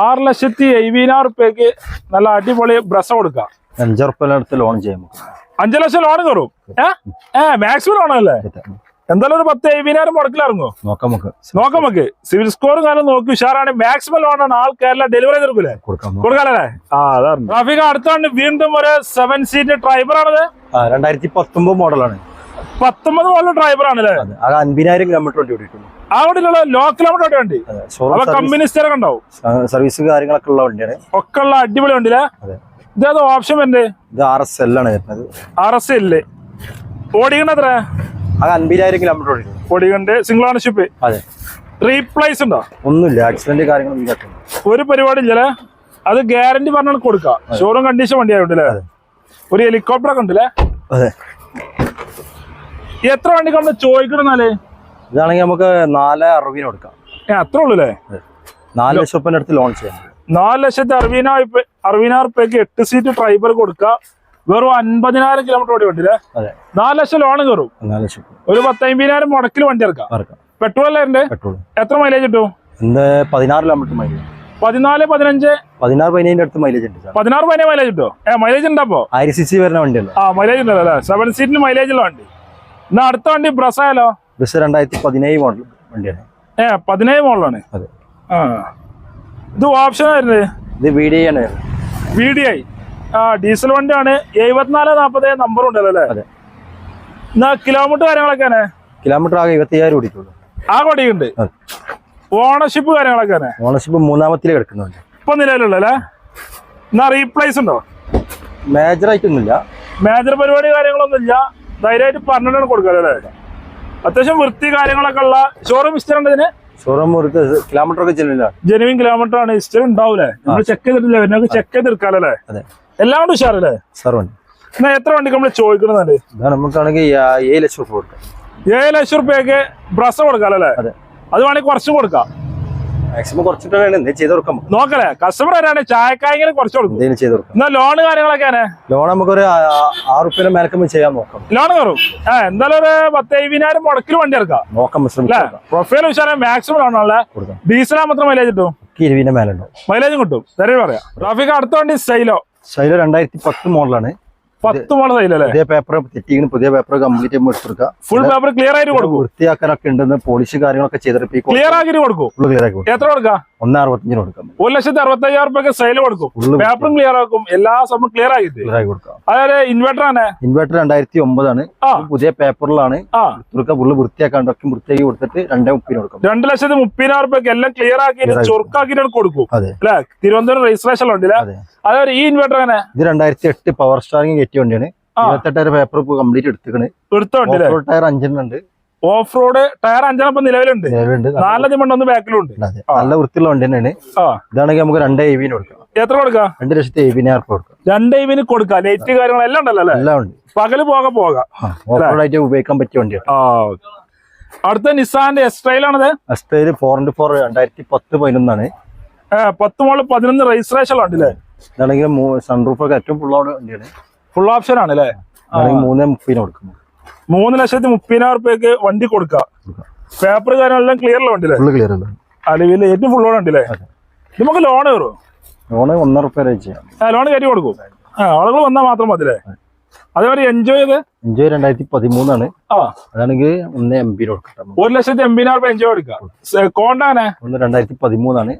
ആറ് ലക്ഷത്തി എഴുപതിനായിരം റുപ്യക്ക് നല്ല അടിപൊളി ബ്രസ് കൊടുക്കാം. അഞ്ച് റുപ്യ ലോൺ ചെയ്യാം അഞ്ചു ലക്ഷം ലോൺ കയറും ഏ? മാക്സിമം ലോൺ അല്ലേ? എന്തായാലും ഒരു പത്ത് എഴുപതിനായിരം മുടക്കിലിറങ്ങോ നോക്കാം നമുക്ക്. നോക്കാം നമുക്ക്. സിവിൽ സ്കോറും കാര്യം നോക്കി ഉഷാറാണ്. മാക്സിമം ലോണാണ് ആൾ കേരള ഡെലിവറി തീർക്കൂലേ കൊടുക്കാനല്ലേ? കൊടുക്കാല്ലേ ആ അതാണ്. ട്രാഫിക് അടുത്താണ് വീണ്ടും ഒരു സെവൻ സീറ്റ് ഡ്രൈവർ ആണത്. ആ രണ്ടായിരത്തി പത്തൊമ്പത് മോഡലാണ് പത്തൊമ്പത് മോളിൽ ഡ്രൈവർ ആണല്ലേ? അതെ. അൻപതിനായിരം കിലോമീറ്റർ വണ്ടി ഓടിയിട്ടുണ്ട്. ആ വണ്ടിയിലുള്ള ലോ കിലോമീറ്റർ വണ്ടി? അപ്പൊ ഉണ്ടാവും? സർവീസ് കാര്യങ്ങളൊക്കെ ഉള്ള വണ്ടിയാണ്. ഒക്കെ ഉള്ള അടിപൊളി വണ്ടിയില്ലേ? അതെ. ഇതേത് ഓപ്ഷൻ വരുന്നത് ഇത് ആർ എസ് എൽ ആണ് വരുന്നത്. ആർ എസ് എൽ ഓടിക്കണ്ട എത്ര? അത് അൻപതിനായിരം കിലോമീറ്റർ ഓടിക്കും ഓടിക്കണ്ട് സിംഗിൾ ഓണർഷിപ്പ് അതെ. റീപ്ലേസ് ഉണ്ടോ? ഒന്നുമില്ല. ആക്സിഡന്റ് കാര്യങ്ങളൊന്നും ഒരു പരിപാടി ഇല്ലല്ലേ അത് ഗ്യാരണ്ടി പറഞ്ഞാണ് കൊടുക്കുക. ഷോറൂം കണ്ടീഷൻ വണ്ടി ആയിട്ടുണ്ടല്ലേ ഒരു ഹെലികോപ്റ്റർ ഒക്കെ ഉണ്ടല്ലേ? അതെ. എത്ര വണ്ടിക്ക് നമ്മൾ ചോദിക്കണമെന്നാൽ? ഇതാണെങ്കിൽ നമുക്ക് നാല് അറുപതിന് കൊടുക്കാം. അത്ര ഉള്ളൂ അല്ലേ? നാല് ലക്ഷം റുപ്യന്റെ അടുത്ത് ലോൺ ചെയ്യാം നാല് ലക്ഷത്തി അറുപതിനായിരം അറുപതിനായിരം റുപ്യക്ക് എട്ട് സീറ്റ് ഡ്രൈവർ കൊടുക്കുക. വെറും അൻപതിനായിരം കിലോമീറ്റർ ഓടി വണ്ടിയില്ലേ? നാല് ലക്ഷം ലോൺ കയറും നാല് ലക്ഷം. ഒരു പത്തമ്പതിനായിരം മുടക്കിൽ വണ്ടി ഇറക്കാം. പെട്രോൾ അല്ലേ ഉണ്ട് പെട്രോൾ. എത്ര മൈലേജ് കിട്ടും? എന്ത് പതിനാറ് കിലോമീറ്റർ മൈലേജ് പതിനാല് പതിനഞ്ച്? പതിനാറ് പതിനേഴിന്റെ അടുത്ത് മൈലേജ് ഉണ്ട് പതിനാറ് പതിനേഴ് മൈലേജ് കിട്ടോ. ഏ മൈലേജ് ഉണ്ടപ്പോ? ആയിരം സി സി വരുന്ന വണ്ടിയല്ലോ? ആ മൈലേജ് ഉണ്ടല്ലോ അല്ലേ? സെവൻ സീറ്റിന് മൈലേജ് ഉള്ള വണ്ടി. എന്നാ അടുത്ത വണ്ടി ബ്രസ് ആയാലോ? ബസ് രണ്ടായിരത്തി പതിനേഴ് മോഡൽ വണ്ടിയാണ്. ഏ പതിനേഴ് മോഡലാണ് അതെ. ആ. ഇത് ഓപ്ഷൻ ആയിരുന്നു ഇത് വി ഡി ആണ്. വി ഡി ഐ ആ ഡീസൽ വണ്ടിയാണ്. എഴുപത്തിനാല് നാൽപ്പത് നമ്പർ ഉണ്ടല്ലോ അല്ലേ? അതെ. എന്നാ കിലോമീറ്റർ കാര്യങ്ങളൊക്കെയാണ് കിലോമീറ്റർ ആകെ ഇരുപത്തിയായിരം ഓടിക്കുള്ളൂ ആ കൊടിയുണ്ട്. ഓണർഷിപ്പ് കാര്യങ്ങളൊക്കെയാണ് ഓണർഷിപ്പ് മൂന്നാമത്തിൽ കിടക്കുന്ന വണ്ടി. ഇപ്പൊ നിലവിലുള്ള അല്ലേ? എന്നാ റീപ്ലേസ് ഉണ്ടോ? മേജർ ആയിട്ടൊന്നുമില്ല. മേജർ പരിപാടി കാര്യങ്ങളൊന്നും ഇല്ല ധൈര്യമായിട്ട് പറഞ്ഞിട്ടാണ് കൊടുക്കല്ലേ അത്യാവശ്യം വൃത്തി കാര്യങ്ങളൊക്കെ ഉള്ള ഷോറൂം ഹിസ്റ്റർ ഉണ്ട് ഇതിന്? ഷോറൂം കിലോമീറ്റർ ഒക്കെ ചെല്ലില്ല ജെനുവിൻ കിലോമീറ്റർ ആണ്. ഹിസ്റ്റർ ഉണ്ടാവൂലേ? നമ്മൾ ചെക്ക് ചെയ്തിട്ടില്ല. പിന്നെ ചെക്ക് ചെയ്തെടുക്കാല്ലേ എല്ലാം കൊണ്ട് ഉഷാറല്ലേ? സാർ വണ്ടി എന്നാ എത്ര വണ്ടിക്ക് നമ്മൾ ചോദിക്കണമെന്നല്ലേ നമുക്കാണെങ്കിൽ ഏഴ് ലക്ഷം കൊടുക്കാം. ഏഴ് ലക്ഷം റുപ്യക്ക് ബ്രസ് കൊടുക്കാം അല്ലേ? അതെ. അത് വേണമെങ്കിൽ കുറച്ചും കൊടുക്കാം. മാക്സിമം കുറച്ചിട്ടാണ് എന്തെങ്കിലും ചെയ്ത് കൊടുക്കാം നോക്കണേ. കസ്റ്റമർ വരാണ് ചായക്കായെങ്കിലും കുറച്ച് കൊടുക്കും. എന്തെങ്കിലും ചെയ്ത് കൊടുക്കാം. എന്നാ ലോണ് കാര്യങ്ങളൊക്കെയാണ് ലോൺ നമുക്കൊരു ആറ് റുപ്യ മേലക്കുമ്പോൾ ചെയ്യാൻ നോക്കാം. ലോൺ കയറും. ആ എന്തായാലും ഒരു പത്തേവിനായിരം മുടക്കിൽ വണ്ടി ഇറക്കാം നോക്കാം പ്രൊഫൈൽ ഉഷാറെ മാക്സിമം ആണല്ലേ? ഡീസലാ മാത്രം മൈലേജ് കിട്ടും? ഇരുപതിന്റെ മേലുണ്ടോ. മൈലേജും കിട്ടും. തരേ പറയാം. ട്രാഫിക് അടുത്ത വണ്ടി സൈലോ സൈലോ രണ്ടായിരത്തി പത്ത് മോഡലാണ് പത്ത് പുതിയ പേപ്പർ തെറ്റിങ്ങനെ പുതിയ പേപ്പർ കംപ്ലീറ്റ് ചെയ്യുമ്പോൾ എടുത്തെടുക്കുക ഫുൾ പേപ്പർ ക്ലിയർ ആയിട്ട് കൊടുക്കും. വൃത്തിയാക്കാനൊക്കെ ഉണ്ടെന്ന് പോളിഷ് കാര്യങ്ങളൊക്കെ ചെയ്തിട്ട് ക്ലിയർ ആക്കിട്ട് കൊടുക്കും. ക്ലിയർ ആക്കി എത്ര കൊടുക്കാം? ഒന്ന് അറുപത്തഞ്ചിന് കൊടുക്കാം. ഒരു ലക്ഷത്തി അറുപത്തി അയ്യായിരം റുപ്യക്ക് സെയിൽ കൊടുക്കും. പേപ്പറും ക്ലിയർ ആക്കും. എല്ലാ സംഭവം ക്ലിയർ ആയി ക്ലിയർ ആക്കി കൊടുക്കാം. അതായത് ഇൻവെർട്ടർ ആണ്. ഇൻവെർട്ടർ രണ്ടായിരത്തി ഒമ്പതാണ് പുതിയ പേപ്പറിലാണ്. ആ. വൃത്തിയാക്കാണ്ട് ഫുള്ള് വൃത്തിയാക്കാണ്ടൊക്കെ വൃത്തിയാക്കി കൊടുത്തിട്ട് രണ്ടേ മുപ്പതിന് കൊടുക്കും. രണ്ട് ലക്ഷത്തി മുപ്പതിനായിരം റുപ്യക്ക് എല്ലാം ക്ലിയർ ആക്കി. ചുരുക്കാക്കിയിട്ട് കൊടുക്കും. അതെ. അല്ലെ? തിരുവനന്തപുരം രജിസ്ട്രേഷൻ ഉണ്ടല്ലേ അതെ. അതായത് ഈ ഇൻവെർട്ടർ ആണ് ഇത് രണ്ടായിരത്തി എട്ട് പവർ സ്റ്റാറിംഗ് കയറ്റിയ വണ്ടിയാണ്. ആ. പേപ്പർ കംപ്ലീറ്റ് എടുത്തിക്കണ് ടയർ അഞ്ചെണ്ണം ഉണ്ട് ഓഫ് റോഡ് ടയർ അഞ്ചെണ്ണം ഇപ്പൊ നിലവിലുണ്ട്. നല്ല- നാലതി ഒന്ന് ബാക്കിലുണ്ട് നല്ല വൃത്തിയുള്ള വണ്ടി തന്നെയാണ് ഇതാണെങ്കിൽ നമുക്ക് രണ്ടേ വിന് കൊടുക്കാം. എത്ര കൊടുക്കാം? രണ്ട് ലക്ഷത്തി എവിനായിരം രൂപ കൊടുക്കാം. രണ്ട് ഇവിന് കൊടുക്കാം. ലൈറ്റ് കാര്യങ്ങളെല്ലാം ഉണ്ടല്ലോ എല്ലാം ഉണ്ട്. പകൽ പോകാൻ പോകാം. ഓഫ് ഉപയോഗിക്കാൻ പറ്റിയ വണ്ടിയാണ്. ആ അടുത്ത നിസാന്റെ എസ്ട്രൈലാണത് അസ്റ്റേൽ ഫോർ ഇന്റു ഫോർ രണ്ടായിരത്തി പത്ത് പതിനൊന്നാണ്. പത്ത് മോൾ പതിനൊന്ന് രജിസ്ട്രേഷൻ ഉണ്ടല്ലേ ഇതാണെങ്കിൽ സൺറൂഫ് ഒക്കെ ഏറ്റവും ഫുള്ള വണ്ടിയാണ്. ഫുൾ ഓപ്ഷൻ ആണ് അല്ലേ ഇതാണെങ്കിൽ മൂന്നേ മുപ്പതിന് കൊടുക്കും. മൂന്ന് ലക്ഷത്തി മുപ്പതിനായിരം റുപ്യക്ക് വണ്ടി കൊടുക്കാം. പേപ്പർ കാര്യങ്ങളെല്ലാം ക്ലിയർ ഉള്ള വണ്ടിയില്ലേ? ഫുള്ള് ക്ലിയർ അല്ല? അല്ലെങ്കിൽ ഏറ്റവും ഫുൾ ലോൺ ഉണ്ടല്ലേ നമുക്ക് ലോൺ കയറും ലോണ് ഒന്നര റുപ്യ ലോൺ കയറ്റി കൊടുക്കും. ആ ആളുകൾ വന്നാൽ മാത്രം മതില്ലേ അതേമാതിരി എൻജോയ് ചെയ്ത്? എൻജോയ് രണ്ടായിരത്തി പതിമൂന്നാണ് ആ. അതാണെങ്കിൽ ഒന്ന് എം കൊടുക്കാം ഒരു ലക്ഷത്തി റുപ്യ എൻജോയ് കൊടുക്കാം. കോണ്ടാനെ ഒന്ന് രണ്ടായിരത്തി പതിമൂന്നാണ്.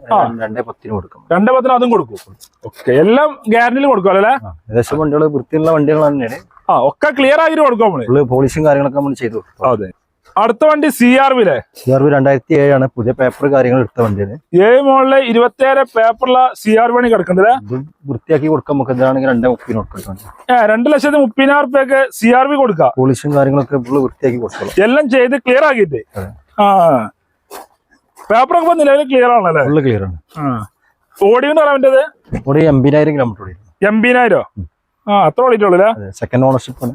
രണ്ടേ പത്തിന് കൊടുക്കാം. രണ്ടേ പത്തിന് അതും കൊടുക്കും. ഓക്കെ എല്ലാം ഗ്യാരണ്ടിയിൽ കൊടുക്കും അല്ലേ? ഏകദേശം വണ്ടികൾ വൃത്തിയുള്ള വണ്ടികൾ തന്നെയാണ്. ആ ഒക്കെ ക്ലിയർ ആയിട്ട് കൊടുക്കും നമ്മൾ. പോളിഷും കാര്യങ്ങളൊക്കെ നമ്മൾ ചെയ്തു അതെ. അടുത്ത വണ്ടി സി ആർ വിലെ സി ആർ വി രണ്ടായിരത്തി ഏഴാണ് പുതിയ പേപ്പർ കാര്യങ്ങൾ എടുത്ത വണ്ടിയാണ്. ഏഴ് മോളിൽ ഇരുപത്തിയേഴ് പേപ്പറുള്ള സി ആർ വണി കിടക്കുന്നത് ഇത് വൃത്തിയാക്കി കൊടുക്കാൻ നമുക്ക് എന്താണെങ്കിൽ രണ്ടേ മുപ്പതിന് കൊടുക്കാം ഏഹ് രണ്ട് ലക്ഷത്തി മുപ്പതിനായിരം റുപ്യൊക്കെ സി ആർ വി കൊടുക്കാം? പോളിഷും കാര്യങ്ങളൊക്കെ വൃത്തിയാക്കി കൊടുക്കാം എല്ലാം ചെയ്ത് ക്ലിയർ ആക്കിയിട്ട്? ആ പേപ്പറൊക്കെ ഇപ്പൊ നിലവിൽ ക്ലിയർ ആണല്ലേ? ഫുള്ള് ക്ലിയർ ആണ്. ഓടിയെന്ന് പറയാൻ ഓടി എൺപതിനായിരം കിലോമീറ്റർ ഓടി എൺപതിനായിരം? ആ അത്ര ഓടിയിട്ടുള്ളൂ സെക്കൻഡ് ഓണർഷിപ്പ് ആണ്.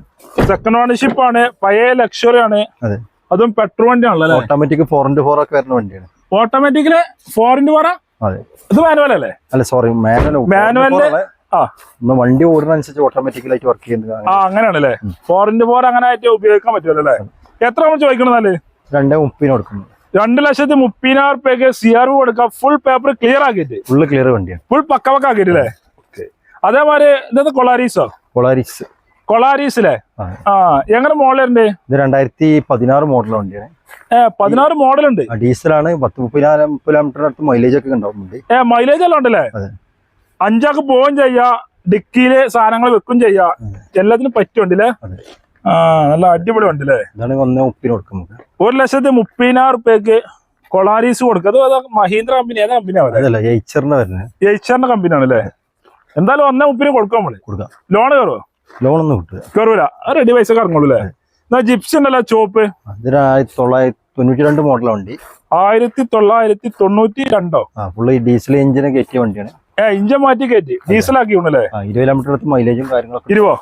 സെക്കൻഡ് ഓണർഷിപ്പ് ആണ്. പഴയ ലക്ഷറി ആണ്. അതെ. അതും പെട്രോൾ വണ്ടിയാണല്ലോ ഓട്ടോമാറ്റിക് ഫോർ ഇന്റു ഫോർ ഒക്കെ വരുന്ന വണ്ടിയാണ്. ഓട്ടോമാറ്റിക്കിൽ ഫോർ ഇന്റു ഫോർ ഇത് മാനുവൽ അല്ലേ? അല്ല സോറി മാനുവൽ മാനുവലിൽ വണ്ടി ഓടുന്നതനുസരിച്ച് ഓട്ടോമാറ്റിക്കലായിട്ട് വർക്ക് ചെയ്യുന്നത് ആ അങ്ങനെയാണല്ലേ ഫോർ ഇന്റു ഫോർ അങ്ങനെ ആയിട്ട് ഉപയോഗിക്കാൻ പറ്റുമല്ലോ അല്ലേ? എത്ര നമ്മൾ ചോദിക്കണമെന്നാൽ രണ്ടേ മുപ്പതിന് കൊടുക്കുന്നു. രണ്ട് ലക്ഷത്തി മുപ്പതിനായിരം റുപ്യക്ക് സി ആർ കൊടുക്കാം ഫുൾ പേപ്പർ ക്ലിയർ ആക്കിയിട്ട്. ഫുൾ ക്ലിയർ വണ്ടിയാണ്. ഫുൾ പക്ക പക്ക ആക്കിയിട്ടില്ലേ അതേമാതിരി ഇതെന്താ കൊളാരീസോ? കൊളാരിസ്. കൊളാരീസിലെ? ആ. എങ്ങനെ മോഡലുണ്ട്? ഇത് രണ്ടായിരത്തി പതിനാറ് മോഡൽ വണ്ടിയാണ്. പതിനാറ് മോഡലുണ്ട്. ഉണ്ട് ഡീസലാണ് പത്ത് മുപ്പതിനായിരം മുപ്പത് കിലോമീറ്റർ അടുത്ത് മൈലേജ് ഒക്കെ ഉണ്ടാവുന്നുണ്ട്. ഏ മൈലേജ് എല്ലാം ഉണ്ടല്ലേ? അഞ്ചാക്ക് പോവുകയും ചെയ്യാ ഡിക്കിയിൽ സാധനങ്ങൾ വെക്കും ചെയ്യാ എല്ലാത്തിനും പറ്റുണ്ടല്ലേ ആ നല്ല അടിപൊളി ഉണ്ടല്ലേ ഇതാണ് ഒന്നേ മുപ്പതിന് കൊടുക്കും ഒരു ലക്ഷത്തി മുപ്പതിനായിരം റുപ്യക്ക് കൊളാരീസ് കൊടുക്കും അത് മഹീന്ദ്ര കമ്പനി ഏതാ കമ്പനി എയ്ച്ചറിന്റെ കമ്പനി ആണല്ലേ എന്തായാലും ഒന്നേ മുപ്പതിന് കൊടുക്കാം നമ്മൾ. കൊടുക്കാം. ലോൺ കയറുമോ ലോണൊന്നും കിട്ടുക കയറൂല റെഡി പൈസ കറങ്ങുള്ളൂ അല്ലേ എന്നാ ജിപ്സി ഉണ്ടല്ലോ ചോപ്പ്? ഇത് ആയിരത്തി തൊള്ളായിരത്തി തൊണ്ണൂറ്റി രണ്ട് മോഡൽ വണ്ടി. ആയിരത്തി തൊള്ളായിരത്തി തൊണ്ണൂറ്റി രണ്ടോ? ആ ഫുള്ള് ഡീസൽ എഞ്ചിന് കയറ്റിയ വണ്ടിയാണ്. ഏ ഇഞ്ചൻ മാറ്റി കയറ്റി. ഡീസലാക്കി ഉണ്ടല്ലേ ആ ഇരുപത് കിലോമീറ്റർ അടുത്ത് മൈലേജും കാര്യങ്ങളൊക്കെ ഇരുപോ.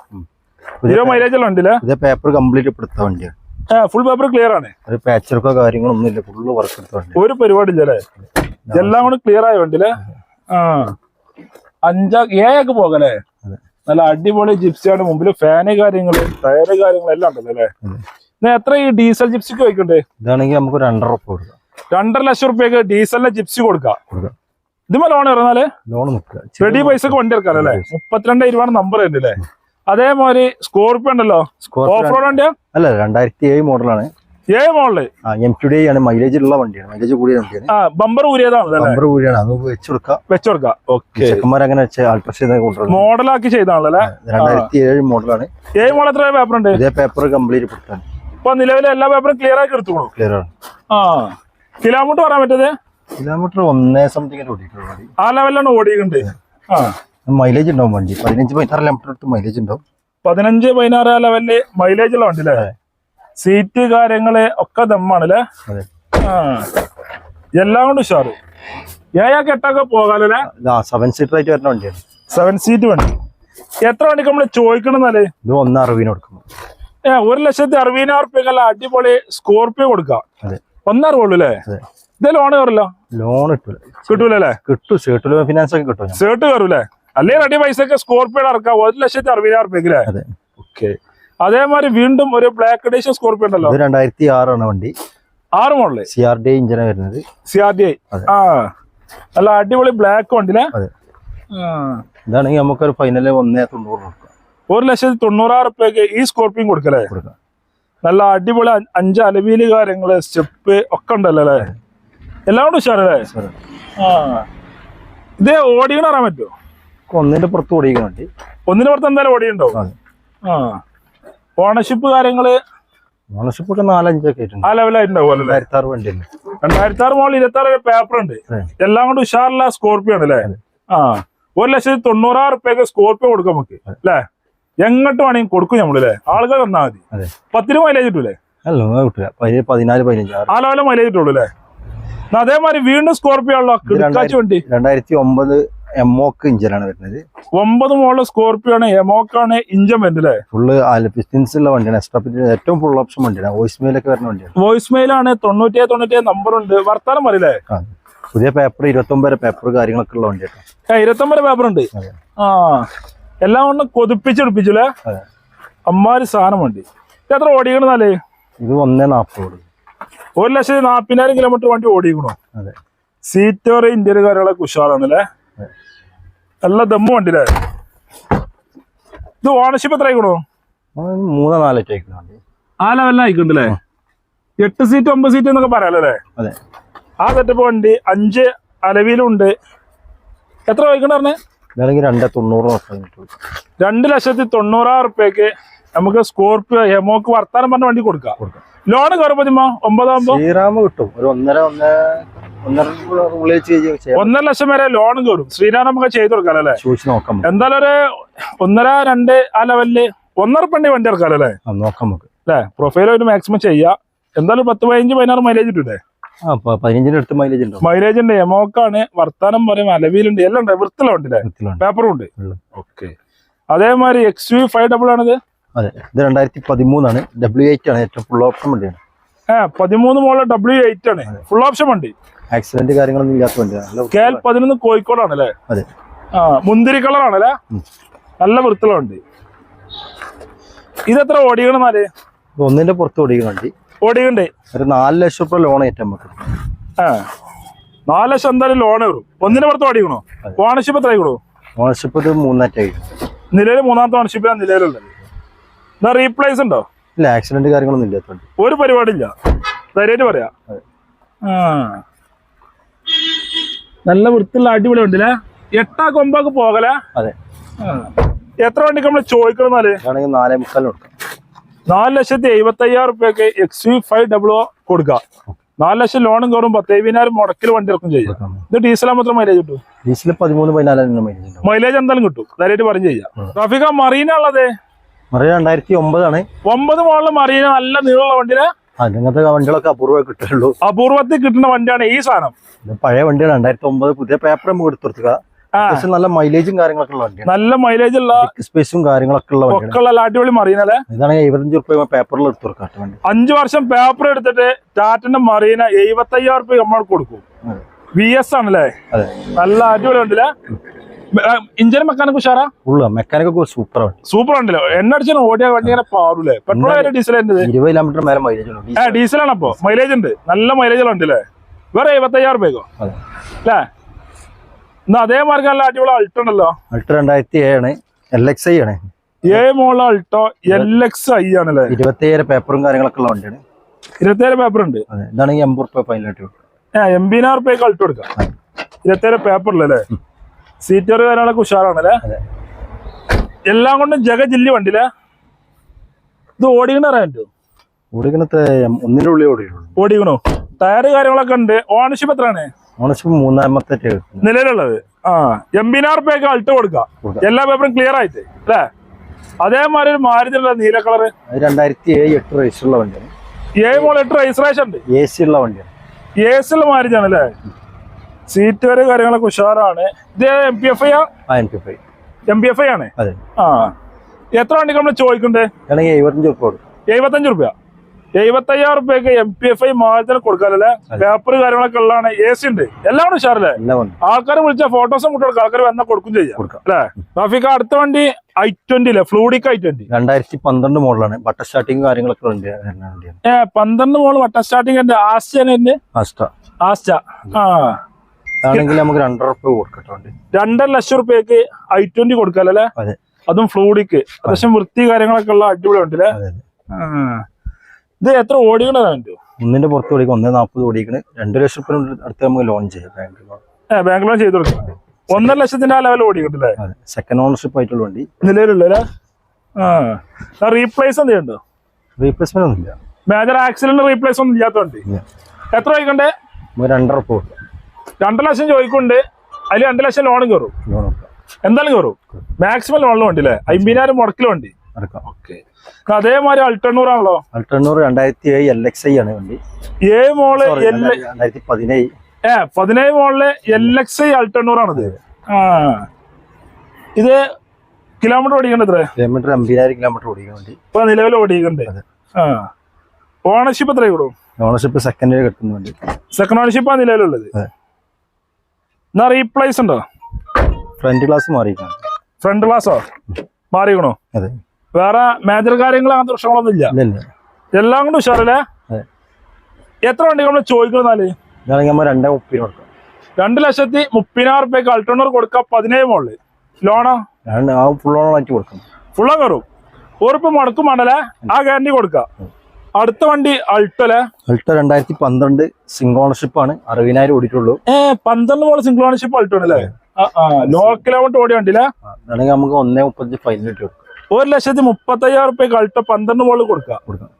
ഇരുപത് മൈലേജ് എല്ലാം ഉണ്ടല്ലേ പുതിയ പേപ്പർ കംപ്ലീറ്റ് എടുത്ത വണ്ടിയാണ്. ഫുൾ പേപ്പർ ക്ലിയർ ആണ്. ഒരു പാച്ചർക്കോ കാര്യങ്ങളൊന്നും ഇല്ല ഫുള്ള് വർക്ക് എടുത്ത വണ്ടി ഒരു പരിപാടി ഇല്ലല്ലേ എല്ലാം കൂടെ ക്ലിയർ ആയ വണ്ടിയില്ലേ ആ. അഞ്ചാ ഏഴൊക്കെ പോകല്ലേ. നല്ല അടിപൊളി ജിപ്സിയാണ് മുമ്പിൽ ഫാന് കാര്യങ്ങൾ ടയറ് കാര്യങ്ങൾ എല്ലാം ഉണ്ടല്ലോ അല്ലേ. എത്ര ഈ ഡീസൽ ജിപ്സിക്ക് വയ്ക്കണ്ടേ ഇതാണെങ്കിൽ നമുക്ക് രണ്ടര ഉറപ്പ് കൊടുക്കാം. രണ്ടര ലക്ഷം റുപ്യക്ക് ഡീസലിന്റെ ജിപ്സി കൊടുക്കാം. ഇതുമേ ലോൺ ഇറങ്ങാൽ ലോൺ റെഡി പൈസക്ക് വണ്ടി ഇറക്കാം അല്ലേ? മുപ്പത്തിരണ്ട് ഇരുപതാണ് നമ്പർ ഉണ്ട് അല്ലേ? അതേമാതിരി സ്കോർപ്പിയോ ഉണ്ടല്ലോ. ഓഫ് റോഡ് വണ്ടിയാ? അല്ല രണ്ടായിരത്തി ഏഴ് മോഡലാണ് ഏഴ് മോളിൽ ആ എം ടു ഡി ആണ് മൈലേജ് ഉള്ള വണ്ടിയാണ്. മൈലേജ് കൂടിയ വണ്ടിയാണ്. ബമ്പർ ഊരിയതാണ് അല്ലേ? നമ്പർ കൂടിയാണ് അത് വെച്ച് കൊടുക്കാം. വെച്ചു ഓക്കെ ചെക്കന്മാർ അങ്ങനെ ചെയ്ത് മോഡലാക്കി ചെയ്താണല്ലോ രണ്ടായിരത്തി ഏഴ് മോഡലാണ്. ഏഴ് മോഡൽ എത്ര പേപ്പർ ഉണ്ട് ഇതേ പേപ്പർ കംപ്ലീറ്റ് കൊടുത്താണ് ഇപ്പൊ നിലവിലെ എല്ലാ പേപ്പറും ക്ലിയർ ആക്കി എടുത്തോളൂ ക്ലിയർ ആണ്. ആ. കിലോമീറ്റർ പറയാൻ പറ്റത്? കിലോമീറ്റർ ഒന്നേ സംതിങ് ആ ലെവലിലാണ് ഓടിയിട്ടുണ്ട്. ആ. മൈലേജ് ഉണ്ടാവും വണ്ടി. പതിനഞ്ച് പതിനാറ് കിലോമീറ്റർ മൈലേജ് ഉണ്ടാവും. പതിനഞ്ച് പതിനാറ് ലെവലിൽ മൈലേജ് ഉള്ള വണ്ടി അല്ലേ? സീറ്റ് കാര്യങ്ങൾ ഒക്കെ ദമ്മാണ് അല്ലേ അതെ. ആ. എല്ലാം കൊണ്ട് ഉഷാറ്. ഏഴാക്ക് എട്ടൊക്കെ പോകാലല്ലേ? സെവൻ സീറ്റർ ആയിട്ട് വരുന്ന വണ്ടിയാണ്. സെവൻ സീറ്റ് വണ്ടി. എത്ര വണ്ടിക്ക് നമ്മൾ ചോദിക്കണമെന്നാൽ ഇത് ഒന്ന് അറുപതിന് കൊടുക്കുന്നു ഏ ഒരു ലക്ഷത്തി അറുപതിനായിരം റുപ്യക്കല്ല അടിപൊളി സ്കോർപ്പിയോ കൊടുക്കാം. ഉള്ളൂ അല്ലേ ഇത് ലോൺ കയറില്ലോ? ലോൺ കിട്ടൂല. കിട്ടൂലല്ലേ? കിട്ടും. ഷേർട്ടിൽ ഫിനാൻസ് ഒക്കെ കിട്ടും. സേർട്ട് കയറൂലേ? അല്ലെങ്കിൽ അടി പൈസ ഒക്കെ സ്കോർപ്പിയോ ഇറക്കാം. ഒരു ലക്ഷത്തി അറുപതിനായിരം ഓക്കെ അതേമാതിരി വീണ്ടും ഒരു ബ്ലാക്ക് എഡീഷൻ സ്കോർപ്പിയോ ഉണ്ടല്ലോ. രണ്ടായിരത്തി ആറാണ് വണ്ടി. ആറ് മോഡൽ സി ആർ ഡി ഇഞ്ചിനാണ് വരുന്നത്. സി ആർ ഡി ഐ ആ. നല്ല അടിപൊളി ബ്ലാക്ക് ആ. ഇതാണെങ്കിൽ നമുക്കൊരു ഫൈനൽ ഒന്നേ തൊണ്ണൂറ് ഒരു ലക്ഷത്തി തൊണ്ണൂറായിരം റുപ്യക്ക് ഈ സ്കോർപ്പിയും കൊടുക്കല്ലേ? കൊടുക്കാം. നല്ല അടിപൊളി അഞ്ച് അലവീൽ കാര്യങ്ങൾ സ്റ്റെപ്പ് ഒക്കെ ഉണ്ടല്ലോ അല്ലേ? എല്ലാം കൊണ്ടും ഉഷാറല്ലേ? ആ. ഇത് ഓടിക്കണ അറിയാൻ പറ്റുമോ ഒന്നിന്റെ പുറത്ത് ഓടിക്കുന്ന വണ്ടി. ഒന്നിന് പുറത്ത് എന്തായാലും ഓടിയുണ്ടോ ആ. ഓണർഷിപ്പ് കാര്യങ്ങൾ? ഓണർഷിപ്പ് ഒക്കെ നാലഞ്ചൊക്കെ ആയിട്ടുണ്ട്. ആ ലെവലായിട്ടുണ്ടാവും രണ്ടായിരത്തി ആറ് വണ്ടി രണ്ടായിരത്തി ആറ് മോളിൽ ഇരുപത്തി ആറ് പേപ്പർ ഉണ്ട് എല്ലാം കൊണ്ട് ഉഷാറില്ല സ്കോർപ്പിയോ ആണ് അല്ലേ ആ. ഒരു ലക്ഷത്തി തൊണ്ണൂറായിരം റുപ്യക്ക് സ്കോർപ്പിയോ കൊടുക്കാം നമുക്ക്. അല്ലേ? എങ്ങോട്ട് വേണമെങ്കിൽ കൊടുക്കും നമ്മളല്ലേ ആളുകൾ തന്നാൽ മതി. പത്തിന് മൈലേജ് കിട്ടൂലേ? അല്ല കിട്ടില്ല പതിനാല് പതിനഞ്ച് ആ ലെവലെ മൈലേജ് കിട്ടുള്ളൂ അല്ലേ? അതേമാതിരി വീണ്ടും സ്കോർപ്പിയോ ഉള്ളോ കിടക്കാച്ച് വണ്ടി. രണ്ടായിരത്തി ഒമ്പത് എംഒക്ക് ഇഞ്ചിനാണ് വരുന്നത്. ഒമ്പത് മോളിലെ സ്കോർപ്പിയോ ആണ്. എമോക്കാണ് ഇഞ്ചൻ വരുന്നത് അല്ലേ? ഫുള്ള് പിസ്റ്റൻസ് ഉള്ള വണ്ടിയാണ്. എക്സ്ട്രാ ഏറ്റവും ഫുൾ ഓപ്ഷൻ വണ്ടിയാണ്. വോയിസ് മെയിൽ ഒക്കെ വരുന്ന വണ്ടിയാണ്. വോയിസ് മെയിലാണ് തൊണ്ണൂറ്റിയേഴ് തൊണ്ണൂറ്റിയേഴ് നമ്പർ ഉണ്ട്. വർത്താനം പറയില്ലേ പുതിയ പേപ്പർ ഇരുപത്തൊമ്പത് പേപ്പർ കാര്യങ്ങളൊക്കെ ഉള്ള വണ്ടിയാണ് ഇരുപത്തൊമ്പത് പേപ്പർ ഉണ്ട്. ആ. എല്ലാം ഒന്ന് കൊതിപ്പിച്ചെടുപ്പിച്ചില്ലേ അമ്മാര് സാധനം വണ്ടി. എത്ര ഓടിക്കണെന്നാലേ ഇത് ഒന്നേ നാൽപ്പത് ഒരു ലക്ഷത്തി നാപ്പതിനായിരം കിലോമീറ്റർ വണ്ടി ഓടിക്കണോ? അതെ. സീറ്റോറി ഇന്ത്യയിലെ കാര്യങ്ങളൊക്കെ ഉഷാറാണല്ലേ. നല്ല വണ്ടി അല്ലേ ഇത് ഓണർഷിപ്പ് എത്ര ആയിക്കണോ? മൂന്നോ നാലോ അയക്കുന്ന വണ്ടി. ആ ലെവലിലായിക്കുണ്ടല്ലേ എട്ട് സീറ്റ് ഒമ്പത് സീറ്റ് എന്നൊക്കെ പറയാലോ അല്ലേ? അതെ. ആ സെറ്റപ്പ് വണ്ടി അഞ്ച് അലവിലുണ്ട്. എത്ര വൈകണ്ട പറഞ്ഞേ? ഇതാണെങ്കിൽ രണ്ടേ തൊണ്ണൂറ് രണ്ട് ലക്ഷത്തി തൊണ്ണൂറായിരം റുപ്യക്ക് നമുക്ക് സ്കോർപ്പിയോ എമോക്ക് വർത്താനം പറഞ്ഞ വണ്ടി കൊടുക്കാം. കൊടുക്കാം. ലോൺ കയറുമ്പോ ഒമ്പതാകുമ്പോ ശ്രീറാമ് കിട്ടും. ഒരു ഒന്നര ഒന്നര ഒന്നര ലക്ഷം വരെ ലോൺ കയറും. ശ്രീരാം നമുക്ക് ചെയ്ത് കൊടുക്കാം അല്ലേ? നോക്കാം എന്തായാലും ഒരു ഒന്നര രണ്ട് ആ ലെവലിൽ ഒന്നര പണ്ടി വണ്ടി ഇറക്കാലോ അല്ലേ? നോക്കാം നമുക്ക്. അല്ലേ? പ്രൊഫൈൽ ഒരു മാക്സിമം ചെയ്യാം. എന്തായാലും പത്ത് പതിനഞ്ച് പതിനാറ് മൈലേജ് കിട്ടൂലേ ആ പ- പതിനഞ്ചിന് അടുത്ത് മൈലേജ് ഉണ്ടോ? മൈലേജ് ഉണ്ട്. എമോക്കാണ് വർത്താനം പറയും. അലവിയിലുണ്ട്. എല്ലാം ഉണ്ട്. വൃത്തിലുണ്ട്. പേപ്പറും ഉണ്ട്. ഓക്കെ അതേമാതിരി എക്സ് യു ഫൈവ് ഡബിൾ ആണിത്? അതെ. ഇത് രണ്ടായിരത്തി പതിമൂന്നാണ് ഡബ്ല്യു എയ്റ്റ് ആണ് ഏറ്റവും ഫുൾ ഓപ്ഷൻ വണ്ടിയാണ്. പതിമൂന്ന് മോളിൽ ഡബ്ല്യു എയ്റ്റ് ആണ്. ഫുൾ ഓപ്ഷൻ വണ്ടി. ആക്സിഡന്റ് കാര്യങ്ങളൊന്നും ഇല്ലാത്ത വണ്ടിയാണ്. കേൽ കെ എൽ പതിനൊന്ന് കോഴിക്കോടാണ് അല്ലേ അതെ. ആ മുന്തിരി കളറാണ് അല്ലേ നല്ല വൃത്തിയുള്ള വണ്ടി. ഇതെത്ര ഇത് ഒന്നിന്റെ പുറത്ത് ഓടിക്കുന്ന വണ്ടി. ഓടിക്കണ്ടേ? ഒരു നാല് ലക്ഷം രൂപ ലോൺ ഏറ്റവും നമുക്ക് ആ. നാല് ലക്ഷം എന്തായാലും ലോൺ വരും ഒന്നിന്റെ പുറത്ത് ഓടിക്കണോ? ഓണർഷിപ്പ് എത്ര ആയിക്കണോ ഓണർഷിപ്പ് ഇത് മൂന്നാറ്റായി നിലവിൽ മൂന്നാമത്തെ ഓണർഷിപ്പിലാണ് നിലവിലുള്ളത്. എന്നാ റീപ്ലേസ് ഉണ്ടോ? ഇല്ല ആക്സിഡന്റ് കാര്യങ്ങളൊന്നും ഇല്ല ഒരു ധൈര്യമായിട്ട് പറയാ. നല്ല വൃത്തിയുള്ള അടിപൊളി ഉണ്ടല്ലേ എട്ടാ കൊമ്പൊക്കെ പോകല? അതെ. എത്ര വണ്ടിക്ക് നമ്മൾ ചോദിക്കണമെന്നാൽ നാലേ മുക്കാലിന് കൊടുക്കാം. നാല് ലക്ഷത്തി എഴുപത്തി അയ്യായിരം റുപ്യക്ക് X V five double O നാല് ലക്ഷം ലോണും കയറും പത്തേവിനായിരം മുടക്കിൽ വണ്ടി ഇറക്കും ചെയ്യാം. ഇത് ഡീസലാ മാത്രം മൈലേജ് കിട്ടും ഡീസൽ പതിമൂന്ന് പതിനാലിന് മൈലേജ് മൈലേജ് എന്തായാലും കിട്ടും. ധൈര്യമായിട്ട് പറഞ്ഞു ചെയ്യാം. റഫിക മറീന ഉള്ളത് മറിയ രണ്ടായിരത്തി ഒമ്പതാണ് ഒമ്പത് മോളിൽ മറിയ നല്ല നീളമുള്ള വണ്ടിന് അങ്ങനത്തെ വണ്ടികളൊക്കെ അപൂർവ കിട്ടുള്ളൂ അപൂർവത്തിൽ കിട്ടുന്ന വണ്ടിയാണ് ഈ സാധനം. പഴയ വണ്ടിയാണ് രണ്ടായിരത്തി ഒമ്പത് പുതിയ പേപ്പർ നമുക്ക് എടുത്തെടുക്കുക അത്യാവശ്യം നല്ല മൈലേജും കാര്യങ്ങളൊക്കെ ഉള്ള വണ്ടിയാണ്. നല്ല മൈലേജ് ഉള്ള സ്പേസും കാര്യങ്ങളൊക്കെ ഉള്ള വണ്ടിയാണ്. ഉള്ള അടിപൊളി മറിയനല്ലേ ഇതാണെങ്കിൽ എഴുപത്തഞ്ച് റുപ്യ പേപ്പറിൽ എടുത്തു കൊടുക്കാം വണ്ടി അഞ്ചു വർഷം പേപ്പർ എടുത്തിട്ട് ടാറ്റന്റെ മറീന എഴുപത്തയ്യായിരം റുപ്യ നമ്മൾ കൊടുക്കും. വി എസ് ആണല്ലേ? നല്ല അടിപൊളി ഉണ്ടല്ലേ ഇഞ്ചിൻ മെക്കാനിക് ഉഷാറാ? ഉള്ളു മെക്കാനിക് സൂപ്പർ ആണ് സൂപ്പർ ഉണ്ടല്ലോ എണ്ണ അടിച്ചാൽ ഓടിയ വണ്ടി ഇങ്ങനെ പാറൂലേ? പെട്രോൾ ഡീസൽ ഇരുപത് കിലോമീറ്റർ മേലെ മൈലേജ് ഉണ്ട് ആ ഡീസലാണ് അപ്പോ. മൈലേജ് ഉണ്ട്. നല്ല മൈലേജ് ഉണ്ട് അല്ലേ വേറെ എഴുപത്തയ്യായിരം രൂപയ്ക്കോ? അല്ലേ? എന്നാ അതേ മാർഗം നല്ല അടിപൊളി അൾട്ട ഉണ്ടല്ലോ. അൾട്ട രണ്ടായിരത്തി ഏഴാണ്. എൽ എക്സ് ഐ ആണ്. ഏ മോള അൾട്ടോ എൽ എക്സ് ഐ ആണല്ലേ? ഇരുപത്തി ഏഴ് പേപ്പറും കാര്യങ്ങളൊക്കെ ഉള്ള വണ്ടിയാണ്. ഇരുപത്തേഴ് പേപ്പർ ഉണ്ട്. ഇതാണെങ്കിൽ എൺപത് റുപ്യ ഫൈനലായിട്ട് എൺപതിനായിരം റുപ്യക്ക് അൾട്ടോ എടുക്കാം ഇരുപത്തേഴ് പേപ്പറിലല്ലേ സീറ്റർ കാര്യങ്ങളൊക്കെ ഉഷാറാണല്ലേ? എല്ലാം കൊണ്ടും ജഗ ജില്ലി വണ്ടിയില്ലേ ഇത് ഓടിക്കണ അറിയാൻ പറ്റുമോ ഓടിക്കണത്തെ ഒന്നിന്റെ ഉള്ളിൽ ഓടിക്കണോ? ടയർ കാര്യങ്ങളൊക്കെ ഉണ്ട്. ഓണർഷിപ്പ് എത്രയാണ്? ഓണർഷിപ്പ് മൂന്നാമത്തെ നിലവിലുള്ളത്. ആ എൺപതിനായിരം റുപ്യക്ക് അൾട്ട് കൊടുക്കാം. എല്ലാ പേപ്പറും ക്ലിയർ ആയിട്ട് അല്ലേ? അതേമാതിരി ഒരു മാരുതിയുള്ള നീല കളർ രണ്ടായിരത്തി ഏഴ് എട്ട് റേസുള്ള വണ്ടിയാണ്. ഏഴ് മോൾ എട്ട് റേസ് റേഷൻ ഉണ്ട്. എ സി ഉള്ള വണ്ടിയാണ്. എ സി ഉള്ള മാരുതിയാണ് അല്ലേ? സീറ്റ് വരെ കാര്യങ്ങളൊക്കെ ഉഷാറാണ്. ഇത് എം പി എഫ് ഐ ആ? P F I M P F I ആണ്? അതെ. ആ. എത്ര വണ്ടിക്ക് നമ്മൾ ചോദിക്കണ്ടേ? എഴുപത്തഞ്ച് റുപ്യ എഴുപത്തഞ്ച് റുപ്യ എഴുപത്തയ്യായിരം റുപ്യക്ക് എം പി എഫ് ഐ മാറ്റത്തിന് കൊടുക്കാല്ലേ പേപ്പർ കാര്യങ്ങളൊക്കെ ഉള്ളതാണ്. എ സി ഉണ്ട്. എല്ലാം ഉണ്ട്. ഉഷാറല്ലേ ആൾക്കാർ വിളിച്ച ഫോട്ടോസും കൊടുക്കും ആൾക്കാർ വന്നാൽ കൊടുക്കും ചെയ്യാം. അല്ലേ? റാഫിക്ക് അടുത്ത വണ്ടി ഐ ട്വന്റി അല്ലേ ഫ്ലൂഡിക് ഐ ട്വന്റി രണ്ടായിരത്തി പന്ത്രണ്ട് മോഡലാണ്. ബട്ടർ സ്റ്റാർട്ടിങ് കാര്യങ്ങളൊക്കെ ഉണ്ട്. പന്ത്രണ്ട് മോഡൽ ബട്ടർ ആസ്റ്റ ആസ്റ്റ ആസ്റ്റ ആ. ആണെങ്കിൽ നമുക്ക് രണ്ടര ഉറുപ്പ് കൊടുക്കട്ടെ വണ്ടി രണ്ടര ലക്ഷം റുപ്യക്ക് ഐ ട്വന്റി കൊടുക്കാല്ലേ അതെ. ഫ്ലൂഡിക്ക്. അത്യാവശ്യം വൃത്തി കാര്യങ്ങളൊക്കെ ഉള്ള അടിപൊളി ഉണ്ടല്ലേ ഇത് എത്ര ഓടിക്കണ ഒന്നിന്റെ പുറത്ത് ഓടിക്കും ഒന്നേ നാൽപ്പത് ഓടിക്കണ്. രണ്ടു ലക്ഷം റുപ്യ അടുത്ത് നമുക്ക് ലോൺ ചെയ്യാം ബാങ്കിൽ ബാങ്ക് ലോൺ ചെയ്ത് കൊടുക്കാം. ഒന്നര ലക്ഷത്തിന്റെ ആ ലെവൽ ഓടിക്കട്ടില്ലേ സെക്കൻഡ് ഓണർഷിപ്പ് ആയിട്ടുള്ള വണ്ടി. നിലവിലുള്ള റീപ്ലേസ് എന്തെയുണ്ടോ റീപ്ലേസ്മെന്റ് ഒന്നുമില്ല. മേജർ ആക്സിഡന്റ് റീപ്ലേസ് ഒന്നും ഇല്ലാത്ത വണ്ടി. എത്ര നമുക്ക് രണ്ടര റുപ്യ കൊടുക്കാം. രണ്ട് ലക്ഷം ചോദിക്കുന്നുണ്ട്. അതിൽ രണ്ട് ലക്ഷം ലോണും കയറും എന്തായാലും കയറും മാക്സിമം ലോണിലും ഉണ്ട് അല്ലേ അമ്പതിനായിരം മുടക്കിലും ഓക്കെ അതേമാതിരി അൾട്ടണ്ണൂറാണല്ലോ അൾട്ടണ്ണൂർ രണ്ടായിരത്തി ഏഴ് എൽ എക്സ് ഐ ആണ് വണ്ടി. ഏഴ് മോൾ രണ്ടായിരത്തി പതിനേഴ് ഏ പതിനേഴ് മോളിൽ എൽ എക്സ് ഐ അൾട്ടണ്ണൂറാണിത്. ആ. ഇത് കിലോമീറ്റർ ഓടിക്കണ്ട എത്ര കിലോമീറ്റർ അമ്പതിനായിരം കിലോമീറ്റർ ഓടിക്കുന്ന വണ്ടി. ഇപ്പൊ നിലവിൽ ഓടിക്കണ്ടേ. ആ. ഓണർഷിപ്പ് എത്ര കൂടും? ഓണർഷിപ്പ് സെക്കൻഡ് കിട്ടുന്നുണ്ട് സെക്കൻഡ് ഓണർഷിപ്പ് ആ നിലവിലുള്ളത്. എന്നാ റീപ്ലേസ് ഉണ്ടോ? ഫ്രണ്ട് ഗ്ലാസ് മാറിയിരിക്കണം ഫ്രണ്ട് ഗ്ലാസോ മാറിക്കണോ അതെ. വേറെ മേജർ കാര്യങ്ങൾ അങ്ങനത്തെ പ്രശ്നങ്ങളൊന്നും ഇല്ല? എല്ലാം കൊണ്ട് ഉഷാറല്ലേ? എത്ര വണ്ടി നമ്മൾ ചോദിക്കണമെന്നാൽ രണ്ടേ മുപ്പതിന് കൊടുക്കാം. രണ്ട് ലക്ഷത്തി മുപ്പതിനായിരം റുപ്യക്ക് അൾട്ടോണർ കൊടുക്കാം പതിനേഴ് മോളിൽ. ലോണോ ഫുൾ കൊടുക്കണം. ഫുള്ള കയറും. ഉറപ്പ് മുടക്കും വേണ്ടല്ലേ? ആ ഗ്യാരണ്ടി കൊടുക്കാം. അടുത്ത വണ്ടി അൾട്ടോലെ അൾട്ടോ രണ്ടായിരത്തി പന്ത്രണ്ട് സിംഗിൾ ഓണർഷിപ്പ് ആണ്. അറുപതിനായിരം ഓടിയിട്ടുള്ളൂ. ഏ പന്ത്രണ്ട് പോലെ സിംഗിൾ ഓണർഷിപ്പ് അൾട്ടോ അല്ലേ? ലോ കിലോമീറ്റർ ഓടി വണ്ടിയില്ലേ അതാണെങ്കിൽ നമുക്ക് ഒന്നേ മുപ്പത്തി ഫൈനൽ ഇട്ട് കൊടുക്കാം. ഒരു ലക്ഷത്തി മുപ്പത്തയ്യായിരം റുപ്യക്ക് അൾട്ടോ പന്ത്രണ്ട് പോലെ കൊടുക്കാം. കൊടുക്കാം.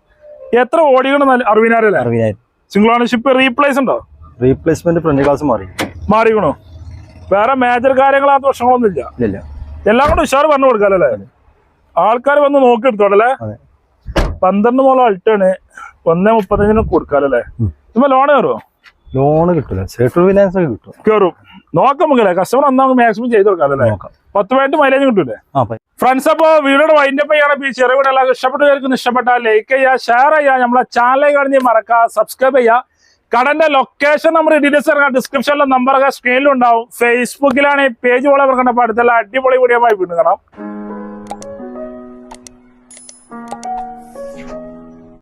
എത്ര ഓടിക്കണം അറുപതിനായിരം അല്ലേ? അറുപതിനായിരം. സിംഗിൾ ഓണർഷിപ്പ് റീപ്ലേസ് ഉണ്ടോ? റീപ്ലേസ്മെന്റ് ഫ്രണ്ട് ക്ലാസ് മാറി. മാറിക്കണോ? വേറെ മേജർ കാര്യങ്ങളാത്ത പ്രശ്നങ്ങളൊന്നും ഇല്ല എല്ലാം കൂടെ ഉഷാർ പറഞ്ഞു കൊടുക്കാല്ലേ ആൾക്കാർ വന്ന് നോക്കി എടുത്തോളല്ലേ പന്ത്രണ്ട് മോളം അൾട്ടാണ്. ഒന്നേ മുപ്പത്തഞ്ചിന് കൊടുക്കാല്ലേ ഉം. ഇപ്പൊ ലോൺ കയറുമോ ലോണ് കിട്ടില്ല സേട്ടർ ഫിനാൻസ് ഒക്കെ കിട്ടും. കയറും നോക്കാം നമുക്കല്ലേ. കസ്റ്റമർ അന്ന് നമുക്ക് മാക്സിമം ചെയ്ത് കൊടുക്കാല്ലേ പത്ത് പോയിന്റ് മൈലേജ് കിട്ടൂലേ? ഫ്രണ്ട്സ് അപ്പോ വീഡിയോയുടെ വൈൻഡപ്പ് ചെയ്യണം. ഈ ചെറിയ വീഡിയോ എല്ലാവർക്കും കേൾക്കുന്ന ഇഷ്ടപ്പെട്ടാൽ ലൈക്ക് ചെയ്യുക ഷെയർ ചെയ്യുക. നമ്മളെ ചാനൽ കാണുന്ന മറക്കുക സബ്സ്ക്രൈബ് ചെയ്യുക. കടന്റെ ലൊക്കേഷൻ നമ്മൾ ഡീറ്റെയിൽസ് ഇറങ്ങാം. ഡിസ്ക്രിപ്ഷനിലെ നമ്പറൊക്കെ സ്ക്രീനിലുണ്ടാവും ഫേസ്ബുക്കിലാണ് പേജ് പോലെ ഇറങ്ങുന്ന അടുത്തുള്ള അടിപൊളി വീഡിയോ ആയി വീണ്ടും കാണാം.